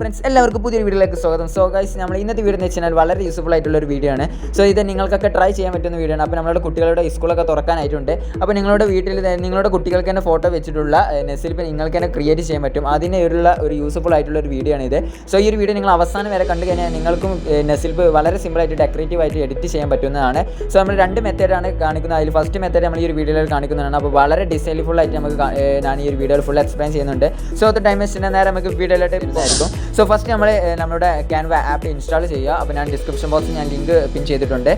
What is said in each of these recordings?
Friends എല്ലാവർക്കും പുതിയൊരു വീഡിയോയിലേക്ക് സ്വാഗതം. സോ ഗൈസ് നമ്മൾ ഇന്നത്തെ വീഡിയോ എന്ന് വെച്ചാൽ വളരെ യൂസ്ഫുൾ ആയിട്ടുള്ള ഒരു വീഡിയോ ആണ്. സോ ഇത് നിങ്ങൾക്കൊക്കെ ട്രൈ ചെയ്യാൻ പറ്റുന്ന വീഡിയോ ആണ്. അപ്പോൾ നമ്മളുടെ കുട്ടികളുടെ സ്കൂളൊക്കെ തുറക്കാനായിട്ടുണ്ട്. അപ്പോൾ നിങ്ങളുടെ വീട്ടിൽ നിങ്ങളുടെ കുട്ടികൾക്ക് തന്നെ ഫോട്ടോ വെച്ചിട്ടുള്ള നെസിലിപ്പ് നിങ്ങൾക്ക് തന്നെ ക്രിയേറ്റ് ചെയ്യാൻ പറ്റും. അതിനുള്ള ഒരു യൂസ്ഫുൾ ആയിട്ടുള്ള ഒരു വീഡിയോ ആണ് ഇത്. സോ ഈ ഒരു വീഡിയോ നിങ്ങൾ അവസാനം വരെ കണ്ടു കഴിഞ്ഞാൽ നിങ്ങൾക്കും നെസിൽപ്പ് വളരെ സിമ്പിളായിട്ട് ഡെക്കറേറ്റീവ് ആയിട്ട് എഡിറ്റ് ചെയ്യാൻ പറ്റുന്നതാണ്. സോ നമ്മൾ രണ്ട് മെത്തേഡാണ് കാണിക്കുന്നത്. അതിൽ ഫസ്റ്റ് മെത്തേഡ് നമ്മൾ ഈ ഒരു വീഡിയോയിൽ കാണിക്കുന്നതാണ്. അപ്പോൾ വളരെ ഡിസൈൻഫുൾ ആയിട്ട് നമുക്ക് ഞാൻ ഈ ഒരു വീഡിയോയിൽ ഫുൾ എക്സ്പ്ലെയിൻ ചെയ്യുന്നുണ്ട്. സോ അത് ടൈം വെച്ചിട്ടുണ്ടെങ്കിൽ നേരെ നമുക്ക് വീഡിയോയിലോട്ട് ഇതായിരിക്കും. സോ ഫസ്റ്റ് നമ്മൾ നമ്മുടെ ക്യാൻവ ആപ്പ് ഇൻസ്റ്റാൾ ചെയ്യുക. അപ്പോൾ ഞാൻ ഡിസ്ക്രിപ്ഷൻ ബോക്സിൽ ഞാൻ ലിങ്ക് പിൻ ചെയ്തിട്ടുണ്ട്.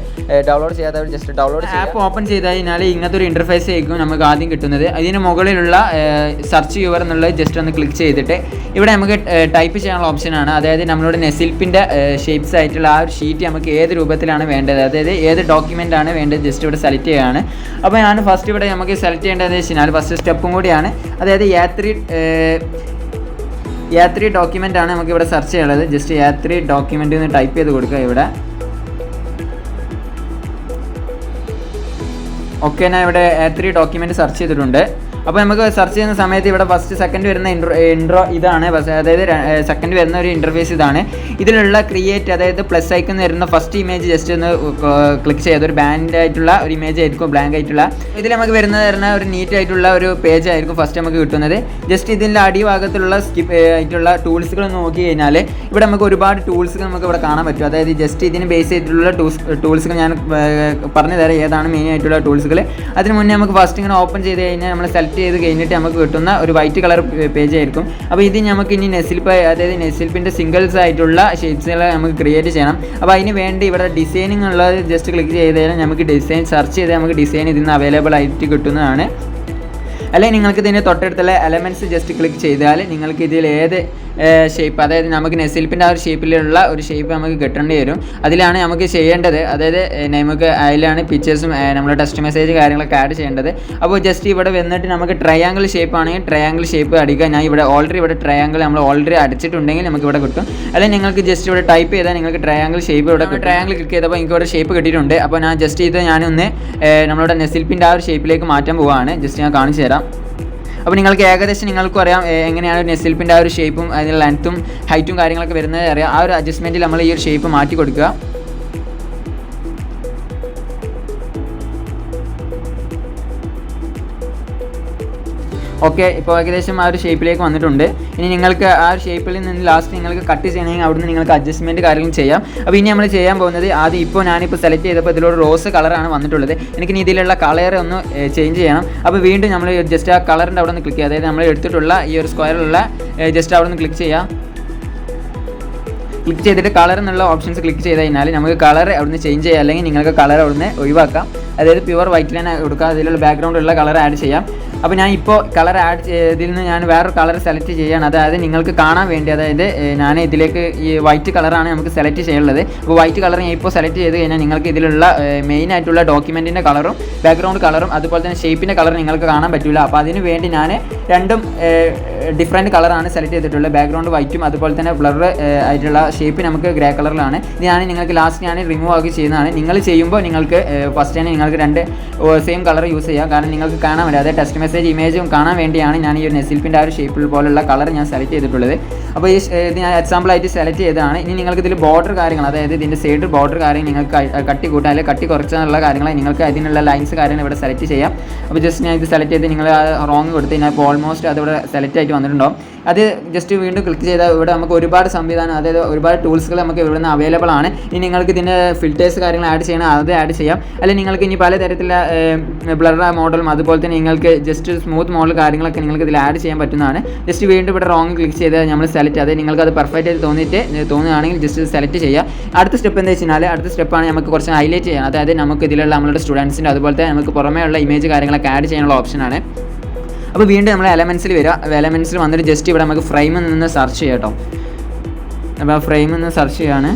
ഡൗൺലോഡ് ചെയ്യാത്തവർ ജസ്റ്റ് ഡൗൺലോഡ് ആപ്പ് ഓപ്പൺ ചെയ്ത് കഴിഞ്ഞാൽ ഇങ്ങനത്തെ ഒരു ഇന്റർഫേസ് ആയിരിക്കും നമുക്ക് ആദ്യം കിട്ടുന്നത്. അതിന് മുകളിലുള്ള സെർച്ച് യുവർ എന്നുള്ളത് ജസ്റ്റ് ഒന്ന് ക്ലിക്ക് ചെയ്തിട്ട് ഇവിടെ നമുക്ക് ടൈപ്പ് ചെയ്യാനുള്ള ഓപ്ഷനാണ് അതായത് നമ്മളുടെ നെസിൽപ്പിന്റെ ഷേപ്സ് ആയിട്ടുള്ള ആ ഒരു ഷീറ്റ് നമുക്ക് ഏത് രൂപത്തിലാണ് വേണ്ടത്? അതായത് ഏത് ഡോക്യുമെന്റ് ആണ് വേണ്ടത്? ജസ്റ്റ് ഇവിടെ സെലക്ട് ചെയ്യുകയാണ്. അപ്പോൾ ഞാൻ ഫസ്റ്റ് ഇവിടെ നമുക്ക് സെലക്ട് ചെയ്യേണ്ടതെന്ന് വെച്ച് കഴിഞ്ഞാൽ ഫസ്റ്റ് സ്റ്റെപ്പും കൂടിയാണ്. അതായത് യാത്രി യാത്രി ഡോക്യുമെന്റ് ആണ് നമുക്ക് ഇവിടെ സെർച്ച് ചെയ്യാനുള്ളത് ജസ്റ്റ് യാത്രി ഡോക്യുമെന്റ് എന്ന് ടൈപ്പ് ചെയ്ത് കൊടുക്കുക ഇവിടെ. ഓക്കെ ഞാൻ ഇവിടെ ത്രീ ഡോക്യുമെന്റ് സെർച്ച് ചെയ്തിട്ടുണ്ട്. അപ്പോൾ നമുക്ക് സെർച്ച് ചെയ്യുന്ന സമയത്ത് ഇവിടെ ഫസ്റ്റ് സെക്കൻഡ് വരുന്ന ഇൻട്രോ ഇൻട്രോ ഇതാണ്. അതായത് സെക്കൻഡ് വരുന്ന ഒരു ഇന്റർഫേസ് ഇതാണ്. ഇതിലുള്ള ക്രിയേറ്റ് അതായത് പ്ലസ് ഐക്കൺ വരുന്ന ഫസ്റ്റ് ഇമേജ് ജസ്റ്റ് ഒന്ന് ക്ലിക്ക് ചെയ്ത്. ഒരു ബാൻഡ് ആയിട്ടുള്ള ഒരു ഇമേജ് ആയിരിക്കും ബ്ലാങ്ക് ആയിട്ടുള്ള. ഇതിൽ നമുക്ക് വരുന്നത് വരുന്ന ഒരു നീറ്റ് ആയിട്ടുള്ള ഒരു പേജ് ആയിരിക്കും ഫസ്റ്റ് നമുക്ക് കിട്ടുന്നത്. ജസ്റ്റ് ഇതിന്റെ അടിഭാഗത്തുള്ള സ്കിപ്പ് ആയിട്ടുള്ള ടൂൾസുകൾ നോക്കി കഴിഞ്ഞാൽ ഇവിടെ നമുക്ക് ഒരുപാട് ടൂൾസുകൾ നമുക്ക് ഇവിടെ കാണാൻ പറ്റും. അതായത് ജസ്റ്റ് ഇതിന് ബേസ് ചെയ്തിട്ടുള്ള ടൂൾസ് ടൂൾസുകൾ ഞാൻ പറഞ്ഞു തരാം ഏതാണ് മെയിൻ ആയിട്ടുള്ള ടൂൾസുകൾ അതിന് മുന്നേ നമുക്ക് ഫസ്റ്റ് ഇങ്ങനെ ഓപ്പൺ ചെയ്ത് കഴിഞ്ഞാൽ നമ്മൾ സെലക്ട് ചെയ്ത് കഴിഞ്ഞിട്ട് നമുക്ക് കിട്ടുന്ന ഒരു വൈറ്റ് കളർ പേജ് ആയിരിക്കും. അപ്പോൾ ഇത് നമുക്ക് ഇനി നെസിൽപ്പ് അതായത് നെസിൽപ്പിന്റെ സിംഗിൾസ് ആയിട്ടുള്ള ഷേപ്സുകൾ നമുക്ക് ക്രിയേറ്റ് ചെയ്യണം. അപ്പോൾ അതിന് വേണ്ടി ഇവിടെ ഡിസൈനിങ് ഉള്ളത് ജസ്റ്റ് ക്ലിക്ക് ചെയ്ത് കഴിഞ്ഞാൽ നമുക്ക് ഡിസൈൻ സെർച്ച് ചെയ്താൽ നമുക്ക് ഡിസൈൻ ഇതിൽ നിന്ന് അവൈലബിൾ ആയിട്ട് കിട്ടുന്നതാണ്. അല്ലെങ്കിൽ നിങ്ങൾക്ക് ഇതിന്റെ തൊട്ടടുത്തുള്ള എലമെന്റ്സ് ജസ്റ്റ് ക്ലിക്ക് ചെയ്താൽ നിങ്ങൾക്ക് ഇതിൽ ഏത് ഷേപ്പ് അതായത് നമുക്ക് നെസിൽപ്പിന്റെ ആ ഒരു ഷേപ്പിലുള്ള ഒരു ഷേപ്പ് നമുക്ക് കിട്ടേണ്ടി വരും. അതിലാണ് നമുക്ക് ചെയ്യേണ്ടത് അതായത് നമുക്ക് അതിലാണ് പിക്ചേഴ്സും നമ്മുടെ ടെക്സ്റ്റ് മെസ്സേജ് കാര്യങ്ങളൊക്കെ ആഡ് ചെയ്യേണ്ടത്. അപ്പോൾ ജസ്റ്റ് ഇവിടെ വന്നിട്ട് നമുക്ക് ട്രയാങ്കിൾ ഷേപ്പ് ആണെങ്കിൽ ട്രയാങ്കിൾ ഷേപ്പ് അടിക്കുക. ഞാൻ ഇവിടെ ഓൾറെഡി ഇവിടെ ട്രയാങ്കിൾ നമ്മൾ ഓൾറെഡി അടിച്ചിട്ടുണ്ടെങ്കിൽ നമുക്ക് ഇവിടെ കിട്ടും. അല്ലെങ്കിൽ നിങ്ങൾക്ക് ജസ്റ്റ് ഇവിടെ ടൈപ്പ് ചെയ്താൽ നിങ്ങൾക്ക് ട്രയാങ്കിൾ ഷേപ്പ് ഇവിടെ ട്രയാങ്കിൾ ക്ലിക്ക് ചെയ്തപ്പോൾ എനിക്ക് ഇവിടെ ഷേപ്പ് കിട്ടിയിട്ടുണ്ട്. അപ്പോൾ ഞാൻ ജസ്റ്റ് ഇത് ഞാനൊന്ന് നമ്മളുടെ നെസിൽപ്പിന്റെ ആ ഒരു ഷേപ്പിലേക്ക് മാറ്റാൻ പോവുകയാണ് ജസ്റ്റ് ഞാൻ കാണിച്ചു തരാം. അപ്പോൾ നിങ്ങൾക്ക് ഏകദേശം നിങ്ങൾക്കും അറിയാം എങ്ങനെയാണ് എങ്ങനെയാണ് നെസിൽപ്പിന്റെ ആ ഒരു ഷേപ്പും അതിന്റെ ലെങ്ത്തും ഹൈറ്റും കാര്യങ്ങളൊക്കെ വരുന്നത് അറിയാം. ആ ഒരു അഡ്ജസ്റ്റ്മെന്റിൽ നമ്മൾ ഈ ഒരു ഷേപ്പ് മാറ്റി കൊടുക്കുക. ഓക്കെ ഇപ്പോൾ ഏകദേശം ആ ഒരു ഷേപ്പിലേക്ക് വന്നിട്ടുണ്ട്. ഇനി നിങ്ങൾക്ക് ആ ഒരു ഷേപ്പിൽ നിന്ന് ലാസ്റ്റ് നിങ്ങൾക്ക് കട്ട് ചെയ്യണമെങ്കിൽ അവിടുന്ന് നിങ്ങൾക്ക് അഡ്ജസ്റ്റ്മെന്റ് കാര്യങ്ങൾ ചെയ്യാം. അപ്പോൾ ഇനി നമ്മൾ ചെയ്യാൻ പോകുന്നത് ആദ്യം ഇപ്പോൾ ഞാനിപ്പോൾ സെലക്ട് ചെയ്തപ്പോൾ ഇതിലൊരു റോസ് കളറാണ് വന്നിട്ടുള്ളത്. എനിക്ക് ഇനി ഇതിലുള്ള കളർ ഒന്ന് ചേഞ്ച് ചെയ്യണം. അപ്പോൾ വീണ്ടും നമ്മൾ ജസ്റ്റ് ആ കളറിന്റെ അവിടെ നിന്ന് ക്ലിക്ക് ചെയ്യുക അതായത് നമ്മൾ എടുത്തിട്ടുള്ള ഈ ഒരു സ്ക്വയറിലുള്ള ജസ്റ്റ് അവിടെ നിന്ന് ക്ലിക്ക് ചെയ്യാം. ക്ലിക്ക് ചെയ്തിട്ട് കളർ എന്നുള്ള ഓപ്ഷൻസ് ക്ലിക്ക് ചെയ്ത് കഴിഞ്ഞാൽ നമുക്ക് കളർ അവിടുന്ന് ചേഞ്ച് ചെയ്യാം. അല്ലെങ്കിൽ നിങ്ങൾക്ക് കളർ അവിടുന്ന് ഒഴിവാക്കാം. അതായത് പ്യുവർ വൈറ്റ് ലൈൻ കൊടുക്കുക അതിലുള്ള ബാക്ക്ഗ്രൗണ്ടിലുള്ള കളർ ആഡ് ചെയ്യാം. അപ്പോൾ ഞാൻ ഇപ്പോൾ കളർ ആഡ് ഇതിൽ നിന്ന് ഞാൻ വേറൊരു കളർ സെലക്ട് ചെയ്യുകയാണ് അതായത് നിങ്ങൾക്ക് കാണാൻ വേണ്ടി അതായത് ഞാൻ ഇതിലേക്ക് ഈ വൈറ്റ് കളറാണ് നമുക്ക് സെലക്ട് ചെയ്യുള്ളത് അപ്പോൾ വൈറ്റ് കളർ ഞാൻ ഇപ്പോൾ സെലക്ട് ചെയ്ത് കഴിഞ്ഞാൽ നിങ്ങൾക്ക് ഇതിലുള്ള മെയിൻ ആയിട്ടുള്ള ഡോക്യുമെന്റിന്റെ കളറും ബാക്ക്ഗ്രൗണ്ട് കളറും അതുപോലെ തന്നെ ഷേപ്പിന്റെ കളർ നിങ്ങൾക്ക് കാണാൻ പറ്റില്ല അപ്പോൾ അതിന് വേണ്ടി ഞാൻ രണ്ടും ഡിഫറെന്റ് കളറാണ് സെലക്ട് ചെയ്തിട്ടുള്ളത്. ബാക്ക്ഗ്രൗണ്ട് വൈറ്റും അതുപോലെ തന്നെ ബ്ലർ ആയിട്ടുള്ള ഷേപ്പ് നമുക്ക് ഗ്രേ കളറിലാണ് ഇത് ഞാൻ നിങ്ങൾക്ക് ലാസ്റ്റ് ഞാൻ റിമൂവ് ആക്കി ചെയ്യുന്നതാണ്. നിങ്ങൾ ചെയ്യുമ്പോൾ നിങ്ങൾക്ക് ഫസ്റ്റ് തന്നെ നിങ്ങൾക്ക് രണ്ട് സെയിം കളർ യൂസ് ചെയ്യാം. കാരണം നിങ്ങൾക്ക് കാണാൻ പറ്റില്ല അതായത് ടെസ്റ്റ് ഇമേജും കാണാൻ വേണ്ടിയാണ് ഞാൻ ഈ ഒരു നെസിൽപ്പിന്റെ ആ ഒരു ഷേപ്പിൽ പോലുള്ള കളർ ഞാൻ സെലക്ട് ചെയ്തിട്ടുള്ളത്. അപ്പോൾ ഈ ഇത് ഞാൻ എക്സാമ്പിൾ ആയിട്ട് സെലക്ട് ചെയ്തതാണ്. ഇനി നിങ്ങൾക്ക് ഇതിൽ ബോർഡർ കാര്യങ്ങൾ അതായത് ഇതിന്റെ സൈഡ് ബോർഡർ കാര്യങ്ങൾ നിങ്ങൾക്ക് കട്ടി കൂട്ടാൻ അല്ലെങ്കിൽ കട്ടി കുറച്ചാനുള്ള കാര്യങ്ങൾ നിങ്ങൾക്ക് അതിനുള്ള ലൈൻസ് കാര്യങ്ങൾ ഇവിടെ സെലക്ട് ചെയ്യാം. അപ്പോൾ ജസ്റ്റ് ഞാൻ ഇത് സെലക്ട് ചെയ്ത് നിങ്ങൾ റോങ് കൊടുത്ത് ഞാൻ ഇപ്പോൾ ഓൾമോസ്റ്റ് അതിവിടെ സെലക്ട് ആയിട്ട് വന്നിട്ടുണ്ടാവും. അത് ജസ്റ്റ് വീണ്ടും ക്ലിക്ക് ചെയ്താൽ ഇവിടെ നമുക്ക് ഒരുപാട് സംവിധാനം അതായത് ഒരുപാട് ടൂൾസുകൾ നമുക്ക് ഇവിടെ നിന്ന് അവൈലബിൾ ആണ്. ഇനി നിങ്ങൾക്ക് ഇതിന്റെ ഫിൽറ്റേഴ്സ് കാര്യങ്ങൾ ആഡ് ചെയ്യണം അത് ആഡ് ചെയ്യാം. അല്ലെങ്കിൽ നിങ്ങൾക്ക് ഇനി പലതരത്തിലുള്ള ബ്ലർ മോഡലും അതുപോലെ തന്നെ നിങ്ങൾക്ക് ജസ്റ്റ് സ്മൂത്ത് മോഡൽ കാര്യങ്ങളൊക്കെ നിങ്ങൾക്ക് ഇതിൽ ആഡ് ചെയ്യാൻ പറ്റുന്നതാണ്. ജസ്റ്റ് വീണ്ടും ഇവിടെ റോങ് ക്ലിക്ക് ചെയ്താൽ നമ്മൾ സെലക്ട് അതായത് നിങ്ങൾക്ക് അത് പെർഫെക്റ്റ് ആയിട്ട് തോന്നിയിട്ട് തോന്നുകയാണെങ്കിൽ ജസ്റ്റ് സെലക്ട് ചെയ്യുക അടുത്ത സ്റ്റെപ്പ് എന്താ വെച്ച് കഴിഞ്ഞാൽ അടുത്ത സ്റ്റെപ്പാണ് നമുക്ക് കുറച്ച് ഹൈലൈറ്റ് ചെയ്യാൻ അതായത് നമുക്ക് ഇതിലുള്ള നമ്മുടെ സ്റ്റുഡൻസിന്റെ അതുപോലെ തന്നെ നമുക്ക് പുറമേ ഇമേജ് കാര്യങ്ങളൊക്കെ ആഡ് ചെയ്യാനുള്ള ഓപ്ഷനാണ് അപ്പോൾ വീണ്ടും നമ്മൾ എലമെൻസിൽ വരിക എലമെൻസിൽ വന്നിട്ട് ജസ്റ്റ് ഇവിടെ നമുക്ക് ഫ്രെയിമിൽ നിന്ന് സെർച്ച് ചെയ്യാം കേട്ടോ അപ്പോൾ ആ ഫ്രെയിമിൽ നിന്ന് സെർച്ച് ചെയ്യാണ്.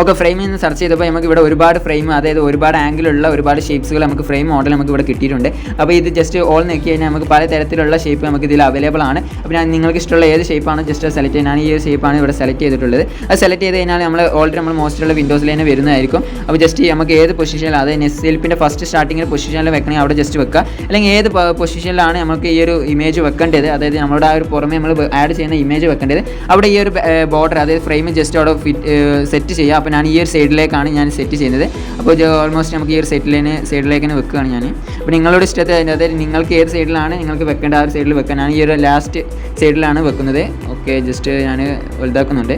ഓക്കെ ഫ്രെയിമിൽ നിന്ന് സെർച്ച് ചെയ്തപ്പോൾ നമുക്ക് ഇവിടെ ഒരുപാട് ഫ്രെയിം അതായത് ഒരുപാട് ആംഗിളുള്ള ഒരുപാട് ഷേപ്സുകൾ നമുക്ക് ഫ്രെയിം മോഡൽ നമുക്ക് ഇവിടെ കിട്ടിയിട്ടുണ്ട്. അപ്പോൾ ഇത് ജസ്റ്റ് ഓൾ നോക്കി കഴിഞ്ഞാൽ നമുക്ക് പല തരത്തിലുള്ള ഷേപ്പ് നമുക്ക് ഇതിൽ അവൈലബിൾ ആണ്. അപ്പോൾ ഞാൻ നിങ്ങൾക്ക് ഇഷ്ടമുള്ള ഏത് ഷേപ്പാണ് ജസ്റ്റ് സെലക്ട് ചെയ്യാൻ ഈ ഒരു ഷേപ്പാണ് ഇവിടെ സെലക്ട് ചെയ്തിട്ടുള്ളത്. അത് സെലക്ട് ചെയ്ത് കഴിഞ്ഞാൽ നമ്മൾ ഓൾറെഡി നമ്മൾ മോസ്റ്റുള്ള വിൻഡോസിൽ തന്നെ വരുന്നതായിരിക്കും. അപ്പോൾ ജസ്റ്റ് നമുക്ക് ഏത് പൊസിഷനിൽ അതായത് നെസ് ഹെൽപ്പിന്റെ ഫസ്റ്റ് സ്റ്റാർട്ടിങ്ങിൽ പൊസിഷനിൽ വെക്കണമെങ്കിൽ അവിടെ ജസ്റ്റ് വെക്കുക. അല്ലെങ്കിൽ ഏത് പൊസിഷനിലാണ് നമുക്ക് ഈ ഒരു ഇമേജ് വെക്കേണ്ടത്? അതായത് നമ്മുടെ ആ ഒരു പുറമെ നമ്മൾ ആഡ് ചെയ്യുന്ന ഇമേജ് വെക്കേണ്ടത്. അവിടെ ഈ ഒരു ബോർഡർ അതായത് ഫ്രെയിം ജസ്റ്റ് അവിടെ ഫിറ്റ് സെറ്റ് ചെയ്യുക. അപ്പോൾ ഞാൻ ഈ ഒരു സൈഡിലേക്കാണ് ഞാൻ സെറ്റ് ചെയ്യുന്നത്. അപ്പോൾ ഓൾമോസ്റ്റ് നമുക്ക് ഈ ഒരു സൈഡിലേക്ക് സൈഡിലേക്ക് തന്നെ വെക്കുകയാണ് ഞാൻ അപ്പോൾ നിങ്ങളുടെ ഇഷ്ടത്തെ അതായത് നിങ്ങൾക്ക് ഏത് സൈഡിലാണ് നിങ്ങൾക്ക് വെക്കേണ്ട ആ ഒരു സൈഡിൽ വെക്കാൻ ഞാൻ ഈ ഒരു ലാസ്റ്റ് സൈഡിലാണ് വെക്കുന്നത്. ഓക്കെ ജസ്റ്റ് ഞാൻ വലുതാക്കുന്നുണ്ട്.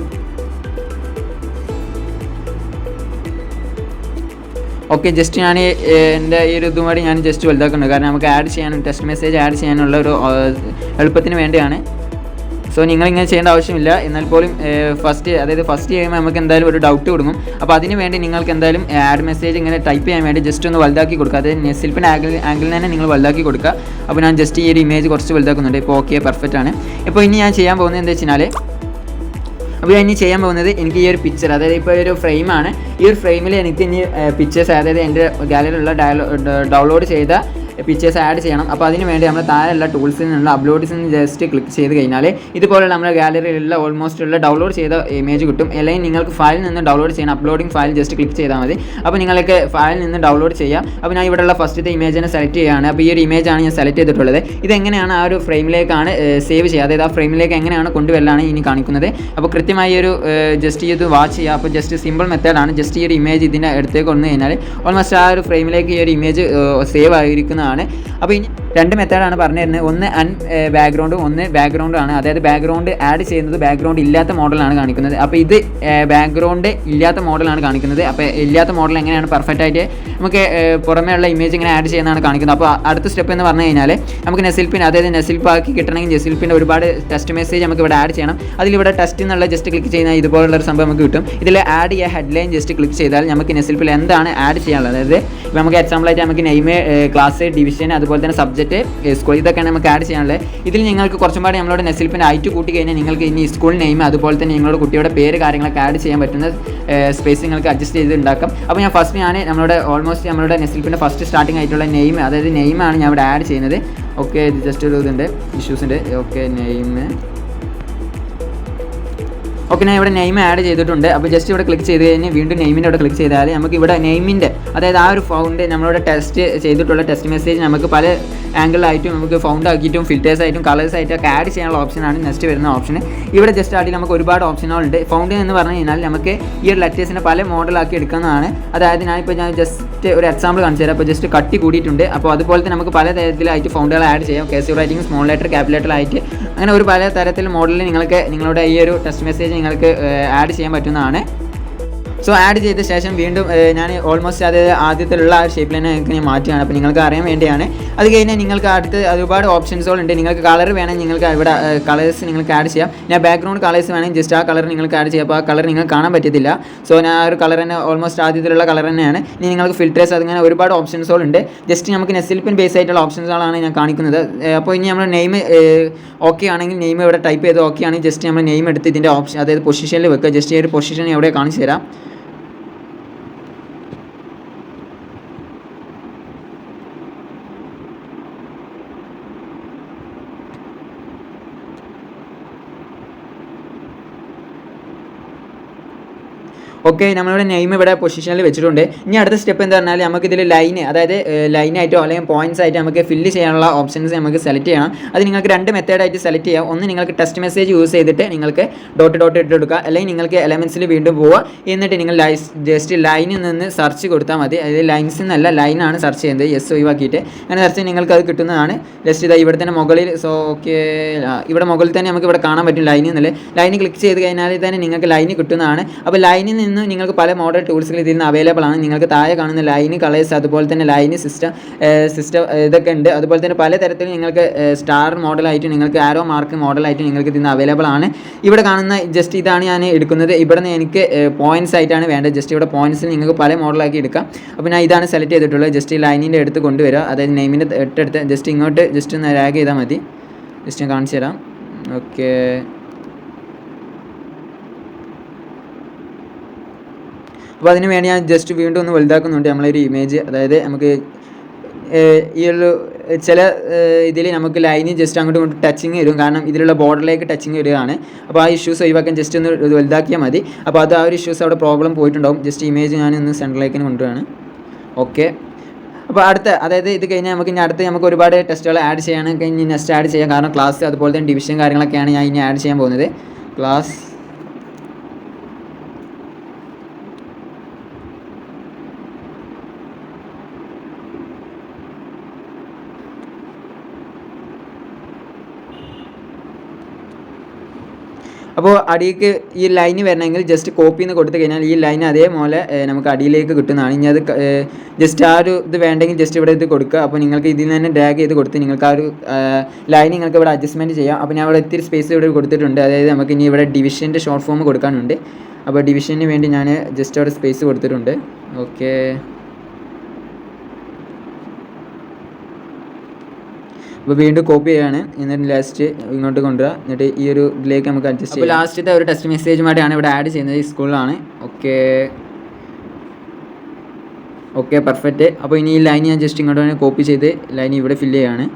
ഓക്കെ ജസ്റ്റ് ഞാൻ എന്റെ ഈ ഒരു ഇതുമായി ഞാൻ ജസ്റ്റ് വലുതാക്കുന്നുണ്ട്. കാരണം നമുക്ക് ആഡ് ചെയ്യാനും ടെക്സ്റ്റ് മെസ്സേജ് ആഡ് ചെയ്യാനുള്ള ഒരു എളുപ്പത്തിന് വേണ്ടിയാണ്. സോ നിങ്ങൾ ഇങ്ങനെ ചെയ്യേണ്ട ആവശ്യമില്ല. എന്നാൽ പോലും ഫസ്റ്റ് അതായത് ഫസ്റ്റ് ചെയ്യുമ്പോൾ നമുക്ക് എന്തായാലും ഒരു ഡൗട്ട് കൊടുക്കും. അപ്പോൾ അതിന് വേണ്ടി നിങ്ങൾക്ക് എന്തായാലും ആഡ് മെസ്സേജ് ഇങ്ങനെ ടൈപ്പ് ചെയ്യാൻ വേണ്ടി ജസ്റ്റ് ഒന്ന് വലുതാക്കി കൊടുക്കുക. അതായത് നെസിൽപ്പിന്റെ ആംഗിൾ ആംഗിളിൽ തന്നെ നിങ്ങൾ വലുതാക്കി കൊടുക്കുക. അപ്പോൾ ഞാൻ ജസ്റ്റ് ഈ ഒരു ഇമേജ് കുറച്ച് വലുതാക്കുന്നുണ്ട്. ഇപ്പോൾ ഓക്കെ പെർഫെക്റ്റ് ആണ്. ഇപ്പോൾ ഇനി ഞാൻ ചെയ്യാൻ പോകുന്നത് എന്താ വെച്ചാൽ അപ്പോൾ ഞാൻ ഇനി ചെയ്യാൻ പോകുന്നത് എനിക്ക് ഈ ഒരു പിക്ചർ അതായത് ഇപ്പോൾ ഒരു ഫ്രെയിമാണ് ഈ ഒരു ഫ്രെയിമിൽ എനിക്ക് ഇനി പിക്ചേഴ്സ് അതായത് എന്റെ ഗാലറിയിലുള്ള ഡൗൺലോഡ് ചെയ്ത പിക്ചേഴ്സ് ആഡ് ചെയ്യണം. അപ്പോൾ അതിന് വേണ്ടി നമ്മൾ താഴെയുള്ള ടൂൾസിൽ നിന്നുള്ള അപ്ലോഡ്സിൽ നിന്ന് ജസ്റ്റ് ക്ലിക്ക് ചെയ്ത് കഴിഞ്ഞാൽ ഇതുപോലെ നമ്മുടെ ഗാലറിയിലുള്ള ഓൾമോസ്റ്റ് ഉള്ള ഡൗൺലോഡ് ചെയ്ത ഇമേജ് കിട്ടും. അല്ലെങ്കിൽ നിങ്ങൾക്ക് ഫയലിൽ നിന്ന് ഡൗൺലോഡ് ചെയ്യണം അപ്ലോഡിംഗ് ഫയൽ ജസ്റ്റ് ക്ലിക്ക് ചെയ്താൽ മതി. അപ്പോൾ നിങ്ങൾക്ക് ഫയലിൽ നിന്ന് ഡൗൺലോഡ് ചെയ്യാം. അപ്പോൾ ഞാൻ ഇവിടെയുള്ള ഫസ്റ്റത്തെ ഇമേജിനെ സെലക്ട് ചെയ്യുകയാണ്. അപ്പോൾ ഈ ഒരു ഇമേജാണ് ഞാൻ സെലക്ട് ചെയ്തിട്ടുള്ളത്. ഇതെങ്ങനെയാണ് ആ ഒരു ഫ്രെയിമിലേക്കാണ് സേവ് ചെയ്യുക? അതായത് ആ ഫ്രെയിമിലേക്ക് എങ്ങനെയാണ് കൊണ്ടുവരലാണ് ഇനി കാണിക്കുന്നത്. അപ്പോൾ കൃത്യമായി ഒരു ജസ്റ്റ് ഇത് വാച്ച് ചെയ്യുക. അപ്പോൾ ജസ്റ്റ് സിമ്പിൾ മെത്തേഡാണ് ജസ്റ്റ് ഈ ഒരു ഇമേജ് ഇതിന്റെ അടുത്തേക്ക് വന്നു കഴിഞ്ഞാൽ ഓൾമോസ്റ്റ് ആ ഒരു ഫ്രെയിമിലേക്ക് ഈ ഒരു ഇമേജ് സേവ് ആയിരിക്കുന്നതാണ് അപ്പോൾ ഇനി രണ്ട് മെത്തേഡാണ് പറഞ്ഞു തരുന്നത് ഒന്ന് അൺ ബാക്ക്ഗ്രൗണ്ടും ഒന്ന് ബാക്ക്ഗ്രൗണ്ടും ആണ്. അതായത് ബാക്ക്ഗ്രൗണ്ട് ആഡ് ചെയ്യുന്നത് ബാക്ക്ഗ്രൗണ്ട് ഇല്ലാത്ത മോഡലാണ് കാണിക്കുന്നത്. അപ്പോൾ ഇത് ബാക്ക്ഗ്രൗണ്ട് ഇല്ലാത്ത മോഡലാണ് കാണിക്കുന്നത്. അപ്പോൾ ഇല്ലാത്ത മോഡൽ എങ്ങനെയാണ്? പെർഫെക്റ്റ് ആയിട്ട് നമുക്ക് പുറമേ ഉള്ള ഇമേജ് ഇങ്ങനെ ആഡ് ചെയ്യുന്നതാണ് കാണിക്കുന്നത്. അപ്പോൾ അടുത്ത സ്റ്റെപ്പ് എന്ന് പറഞ്ഞു കഴിഞ്ഞാൽ നമുക്ക് നെസിൽപ്പിൻ അതായത് നെസിൽപ്പ് ആക്കി കിട്ടണമെങ്കിൽ നെസിൽപ്പിന്റെ ഒരുപാട് ടെസ്റ്റ് മെസ്സേജ് നമുക്ക് ഇവിടെ ആഡ് ചെയ്യണം. അതിലിവിടെ ടെസ്റ്റ് എന്നുള്ള ജസ്റ്റ് ക്ലിക്ക് ചെയ്യുന്ന ഇതുപോലുള്ള ഒരു സംഭവം നമുക്ക് കിട്ടും. ഇതിൽ ആഡ് ചെയ്യുക ഹെഡ്ലൈൻ ജസ്റ്റ് ക്ലിക്ക് ചെയ്താൽ നമുക്ക് നെസിൽപ്പിൽ എന്താണ് ആഡ് ചെയ്യാനുള്ളത്? അതായത് ഇപ്പോൾ നമുക്ക് എക്സാമ്പിൾ ആയിട്ട് നമുക്ക് നെയിം ക്ലാസ് ഡിവിഷൻ അതുപോലെ തന്നെ സബ്ജക്റ്റ് സ്കൂൾ ഇതൊക്കെയാണ് നമുക്ക് ആഡ് ചെയ്യാനുള്ളത്. ഇതിൽ നിങ്ങൾക്ക് കുറച്ചും പാടെ നമ്മളോട് നെസിൽപ്പിന്റെ ഐറ്റ് കൂട്ടി കഴിഞ്ഞാൽ നിങ്ങൾക്ക് ഇനി സ്കൂൾ നെയിം അതുപോലെ തന്നെ നിങ്ങളുടെ കുട്ടിയുടെ പേര് കാര്യങ്ങളൊക്കെ ആഡ് ചെയ്യാൻ പറ്റുന്ന സ്പേസ് നിങ്ങൾക്ക് അഡ്ജസ്റ്റ് ചെയ്ത് ഉണ്ടാക്കാം. അപ്പോൾ ഞാൻ ഫസ്റ്റ് ഞാൻ നമ്മുടെ ഓൾമോസ്റ്റ് നമ്മളുടെ നെസിൽപ്പിന്റെ ഫസ്റ്റ് സ്റ്റാർട്ടിംഗ് ആയിട്ടുള്ള നെയിം അതായത് നെയിമാണ് ഞാൻ ഇവിടെ ആഡ് ചെയ്യുന്നത്. ഓക്കെ ജസ്റ്റ് ഒരു ഇതുണ്ട് ഇഷ്യൂസ് ഉണ്ട്. ഓക്കെ നെയിം ഓക്കെ ഞാൻ ഇവിടെ നെയിം ആഡ് ചെയ്തിട്ടുണ്ട്. അപ്പോൾ ജസ്റ്റ് ഇവിടെ ക്ലിക്ക് ചെയ്ത് കഴിഞ്ഞ് വീണ്ടും നെയിമിന്റെ അവിടെ ക്ലിക്ക് ചെയ്താൽ നമുക്ക് ഇവിടെ നെയിമിന്റെ അതായത് ആ ഒരു ഫൗണ്ട് നമ്മളിവിടെ ടെസ്റ്റ് ചെയ്തിട്ടുള്ള ടെസ്റ്റ് മെസ്സേജ് നമുക്ക് പല ആംഗിളായിട്ടും നമുക്ക് ഫൗണ്ട് ആക്കിയിട്ടും ഫിൽറ്റേഴ്സ് ആയിട്ടും കളേഴ്സ് ആയിട്ടും ഒക്കെ ആഡ് ചെയ്യാനുള്ള ഓപ്ഷനാണ് നെക്സ്റ്റ് വരുന്ന ഓപ്ഷൻ ഇവിടെ ജസ്റ്റ് ആദ്യം നമുക്ക് ഒരുപാട് ഓപ്ഷനുകളുണ്ട് ഫൗണ്ട് എന്ന് പറഞ്ഞു കഴിഞ്ഞാൽ നമുക്ക് ഈ ഒരു ലെറ്റേഴ്സിനെ പല മോഡലാക്കി എടുക്കുന്നതാണ്. അതായത് ഞാനിപ്പോൾ ഞാൻ ജസ്റ്റ് ഒരു എക്സാമ്പിൾ കാണിച്ചു തരാം. അപ്പോൾ ജസ്റ്റ് കട്ടി കൂടിയിട്ടുണ്ട്. അപ്പോൾ അതുപോലെ തന്നെ നമുക്ക് പല തരത്തിലായിട്ട് ഫൗണ്ടുകൾ ആഡ് ചെയ്യാം. Case writing small letter capital ആയിട്ട് അങ്ങനെ ഒരു പല തരത്തിൽ മോഡലിൽ നിങ്ങൾക്ക് നിങ്ങളുടെ ഈ ഒരു ടെക്സ്റ്റ് മെസ്സേജ് നിങ്ങൾക്ക് ആഡ് ചെയ്യാൻ പറ്റുന്നതാണ്. സോ ആഡ് ചെയ്ത ശേഷം വീണ്ടും ഞാൻ ഓൾമോസ്റ്റ് അത് ആദ്യത്തിലുള്ള ആ ഷേപ്പിൽ തന്നെ നിങ്ങൾക്ക് ഞാൻ മാറ്റുകയാണ്. അപ്പോൾ നിങ്ങൾക്ക് അറിയാൻ വേണ്ടിയാണ്. അത് കഴിഞ്ഞാൽ നിങ്ങൾക്ക് അടുത്ത് ഒരുപാട് ഓപ്ഷൻസുകളുണ്ട് നിങ്ങൾക്ക് കളർ വേണമെങ്കിൽ നിങ്ങൾക്ക് ഇവിടെ കളേഴ്സ് നിങ്ങൾക്ക് ആഡ് ചെയ്യാം. ഞാൻ ബാക്ക്ഗ്രൗണ്ട് കളേഴ്സ് വേണമെങ്കിൽ ജസ്റ്റ് ആ കളർ നിങ്ങൾക്ക് ആഡ് ചെയ്യാം. അപ്പോൾ ആ കളർ നിങ്ങൾക്ക് കാണാൻ പറ്റത്തില്ല. സോ ഞാൻ ആ ഒരു കളർ തന്നെ ഓൾമോസ്റ്റ് ആദ്യത്തിലുള്ള കളർ തന്നെയാണ്. ഇനി നിങ്ങൾക്ക് ഫിൽറ്റേഴ്സ് അതിങ്ങനെ ഒരുപാട് ഓപ്ഷൻസുകളുണ്ട് ജസ്റ്റ് നമുക്ക് നെസിൽപ്പിൻ ബേസ് ആയിട്ടുള്ള ഓപ്ഷൻസുകളാണ് ഞാൻ കാണിക്കുന്നത്. അപ്പോൾ ഇനി നമ്മൾ നെയിം ഓക്കെ ആണെങ്കിൽ നെയിം ഇവിടെ ടൈപ്പ് ചെയ്ത് ഓക്കെ ആണെങ്കിൽ ജസ്റ്റ് നമ്മൾ നെയിം എടുത്ത് ഇതിന്റെ ഓപ്ഷൻ അതായത് പൊസിഷനിൽ വെക്കുക. ജസ്റ്റ് ഈ ഒരു പൊസിഷൻ എവിടെ കാണിച്ചു തരാം. ഓക്കെ നമ്മളിവിടെ നെയിം ഇവിടെ പൊസിഷനിൽ വെച്ചിട്ടുണ്ട്. ഇനി അടുത്ത സ്റ്റെപ്പ് എന്ന് പറഞ്ഞാൽ നമുക്ക് ഇതിൽ ലൈന് അതായത് ലൈനായിട്ടോ അല്ലെങ്കിൽ പോയിന്റ്സ് ആയിട്ട് നമുക്ക് ഫില്ല് ചെയ്യാനുള്ള ഓപ്ഷൻസ് നമുക്ക് സെലക്ട് ചെയ്യണം. അത് നിങ്ങൾക്ക് രണ്ട് മെത്തേഡായിട്ട് സെലക്ട് ചെയ്യാം. ഒന്ന് നിങ്ങൾക്ക് ടെസ്റ്റ് മെസ്സേജ് യൂസ് ചെയ്തിട്ട് നിങ്ങൾക്ക് ഡോട്ട് ഡോട്ട് ഇട്ട് കൊടുക്കുക. അല്ലെങ്കിൽ നിങ്ങൾക്ക് എലമെൻസിൽ വീണ്ടും പോവുക. എന്നിട്ട് നിങ്ങൾ ജസ്റ്റ് ലൈനിൽ നിന്ന് സെർച്ച് കൊടുത്താൽ മതി. അതായത് ലൈൻസ് എന്നല്ല ലൈനാണ് സെർച്ച് ചെയ്യുന്നത്. യെസ് ഒഴിവാക്കിയിട്ട്. അങ്ങനെ സെർച്ച് നിങ്ങൾക്ക് അത് കിട്ടുന്നതാണ്. ജസ്റ്റ് ഇതാ ഇവിടെ തന്നെ മുകളിൽ സോ ഓക്കെ ഇവിടെ മുകളിൽ തന്നെ നമുക്ക് ഇവിടെ കാണാൻ പറ്റും ലൈനിൽ നിന്നല്ലേ ലൈനിൽ ക്ലിക്ക് ചെയ്ത് കഴിഞ്ഞാൽ തന്നെ നിങ്ങൾക്ക് ലൈന് കിട്ടുന്നതാണ്. അപ്പോൾ ലൈനിൽ നിന്ന് നിങ്ങൾക്ക് പല മോഡൽ ടൂൾസുകൾ ഇതിൽ നിന്ന് അവൈലബിൾ ആണ്. നിങ്ങൾക്ക് താഴെ കാണുന്ന ലൈന് കളേഴ്സ് അതുപോലെ തന്നെ ലൈന് സിസ്റ്റം സിസ്റ്റം ഇതൊക്കെ ഉണ്ട്. അതുപോലെ തന്നെ പല തരത്തിൽ നിങ്ങൾക്ക് സ്റ്റാർ മോഡലായിട്ട് നിങ്ങൾക്ക് ആരോ മാർക്ക് മോഡലായിട്ട് നിങ്ങൾക്ക് ഇതിൽ നിന്ന് അവൈലബിൾ ആണ്. ഇവിടെ കാണുന്ന ജസ്റ്റ് ഇതാണ് ഞാൻ എടുക്കുന്നത്. ഇവിടെ നിന്ന് എനിക്ക് പോയിന്റ്സ് ആയിട്ടാണ് വേണ്ടത്. ജസ്റ്റ് ഇവിടെ പോയിന്റ്സിൽ നിങ്ങൾക്ക് പല മോഡലാക്കി എടുക്കാം. അപ്പോൾ ഞാൻ ഇതാണ് സെലക്ട് ചെയ്തിട്ടുള്ളത്. ജസ്റ്റ് ഈ ലൈനിന്റെ അടുത്ത് കൊണ്ടുവരിക അതായത് നെയിമിന്റെ തൊട്ടടുത്ത് ജസ്റ്റ് ഇങ്ങോട്ട് ജസ്റ്റ് ഒന്ന് ലാഗ് ചെയ്താൽ മതി. ജസ്റ്റ് ഞാൻ കാണിച്ചു തരാം. ഓക്കെ അപ്പോൾ അതിന് വേണ്ടി ഞാൻ ജസ്റ്റ് വീണ്ടും ഒന്ന് വലുതാക്കുന്നുണ്ട് നമ്മളൊരു ഇമേജ് അതായത് നമുക്ക് ഈ ഒരു ചില ഇതിൽ നമുക്ക് ലൈനിൽ ജസ്റ്റ് അങ്ങോട്ടും ഇങ്ങോട്ടും ടച്ചിങ് വരും. കാരണം ഇതിലുള്ള ബോർഡറിലേക്ക് ടച്ചിങ് വരികയാണ്. അപ്പോൾ ആ ഇഷ്യൂസ് ഒഴിവാക്കാൻ ജസ്റ്റ് ഒന്ന് വലുതാക്കിയാൽ മതി. അപ്പോൾ അത് ആ ഒരു ഇഷ്യൂസ് അവിടെ പ്രോബ്ലം പോയിട്ടുണ്ടാവും. ജസ്റ്റ് ഇമേജ് ഞാൻ ഒന്ന് സെന്ററിലേക്ക് കൊണ്ടുവരാണ്. ഓക്കെ അപ്പോൾ അടുത്ത അതായത് ഇത് കഴിഞ്ഞാൽ നമുക്ക് ഇനി അടുത്ത് നമുക്ക് ഒരുപാട് ടെസ്റ്റുകൾ ആഡ് ചെയ്യാണ് കഴിഞ്ഞ് നെക്സ്റ്റ് ആഡ് ചെയ്യാം. കാരണം ക്ലാസ് അതുപോലെ തന്നെ ഡിവിഷൻ കാര്യങ്ങളൊക്കെയാണ് ഞാൻ ഇനി ആഡ് ചെയ്യാൻ പോകുന്നത്. ക്ലാസ് അപ്പോൾ അടിയിലേക്ക് ഈ ലൈന് വരണമെങ്കിൽ ജസ്റ്റ് കോപ്പി എന്ന് കൊടുത്തു കഴിഞ്ഞാൽ ഈ ലൈൻ അതേപോലെ നമുക്ക് അടിയിലേക്ക് കിട്ടുന്നതാണ്. ഇനി അത് ജസ്റ്റ് ആ ഒരു ഇത് വേണ്ടെങ്കിൽ ജസ്റ്റ് ഇവിടെ ഇത് കൊടുക്കുക. അപ്പോൾ നിങ്ങൾക്ക് ഇതിൽ നിന്ന് തന്നെ ഡ്രാഗ് ചെയ്ത് കൊടുത്ത് നിങ്ങൾക്ക് ആ ഒരു ലൈൻ നിങ്ങൾക്ക് ഇവിടെ അഡ്ജസ്റ്റ്മെന്റ് ചെയ്യാം. അപ്പോൾ ഞാൻ ഇവിടെ ഇത്തിരി സ്പേസ് ഇവിടെ കൊടുത്തിട്ടുണ്ട്. അതായത് നമുക്ക് ഇനി ഇവിടെ ഡിവിഷന്റെ ഷോർട്ട് ഫോം കൊടുക്കാനുണ്ട്. അപ്പോൾ ഡിവിഷന് വേണ്ടി ഞാൻ ജസ്റ്റ് അവിടെ സ്പേസ് കൊടുത്തിട്ടുണ്ട്. ഓക്കെ അപ്പോൾ വീണ്ടും കോപ്പി ചെയ്യാണ്. എന്നിട്ട് ലാസ്റ്റ് ഇങ്ങോട്ട് കൊണ്ടുവരിക എന്നിട്ട് ഈ ഒരു ഇതിലേക്ക് നമുക്ക് അഡ്ജസ്റ്റ് ചെയ്യാം. ലാസ്റ്റത്തെ ഒരു ടെസ്റ്റ് മെസ്സേജുമായിട്ടാണ് ഇവിടെ ആഡ് ചെയ്യുന്നത് ഈ സ്കൂളിലാണ് ഓക്കെ ഓക്കെ പെർഫെക്റ്റ് അപ്പോൾ ഇനി ഈ ലൈൻ ഞാൻ ജസ്റ്റ് ഇങ്ങോട്ട് വേണമെങ്കിൽ കോപ്പി ചെയ്ത് ലൈൻ ഇവിടെ ഫില്ല് ചെയ്യാണ്.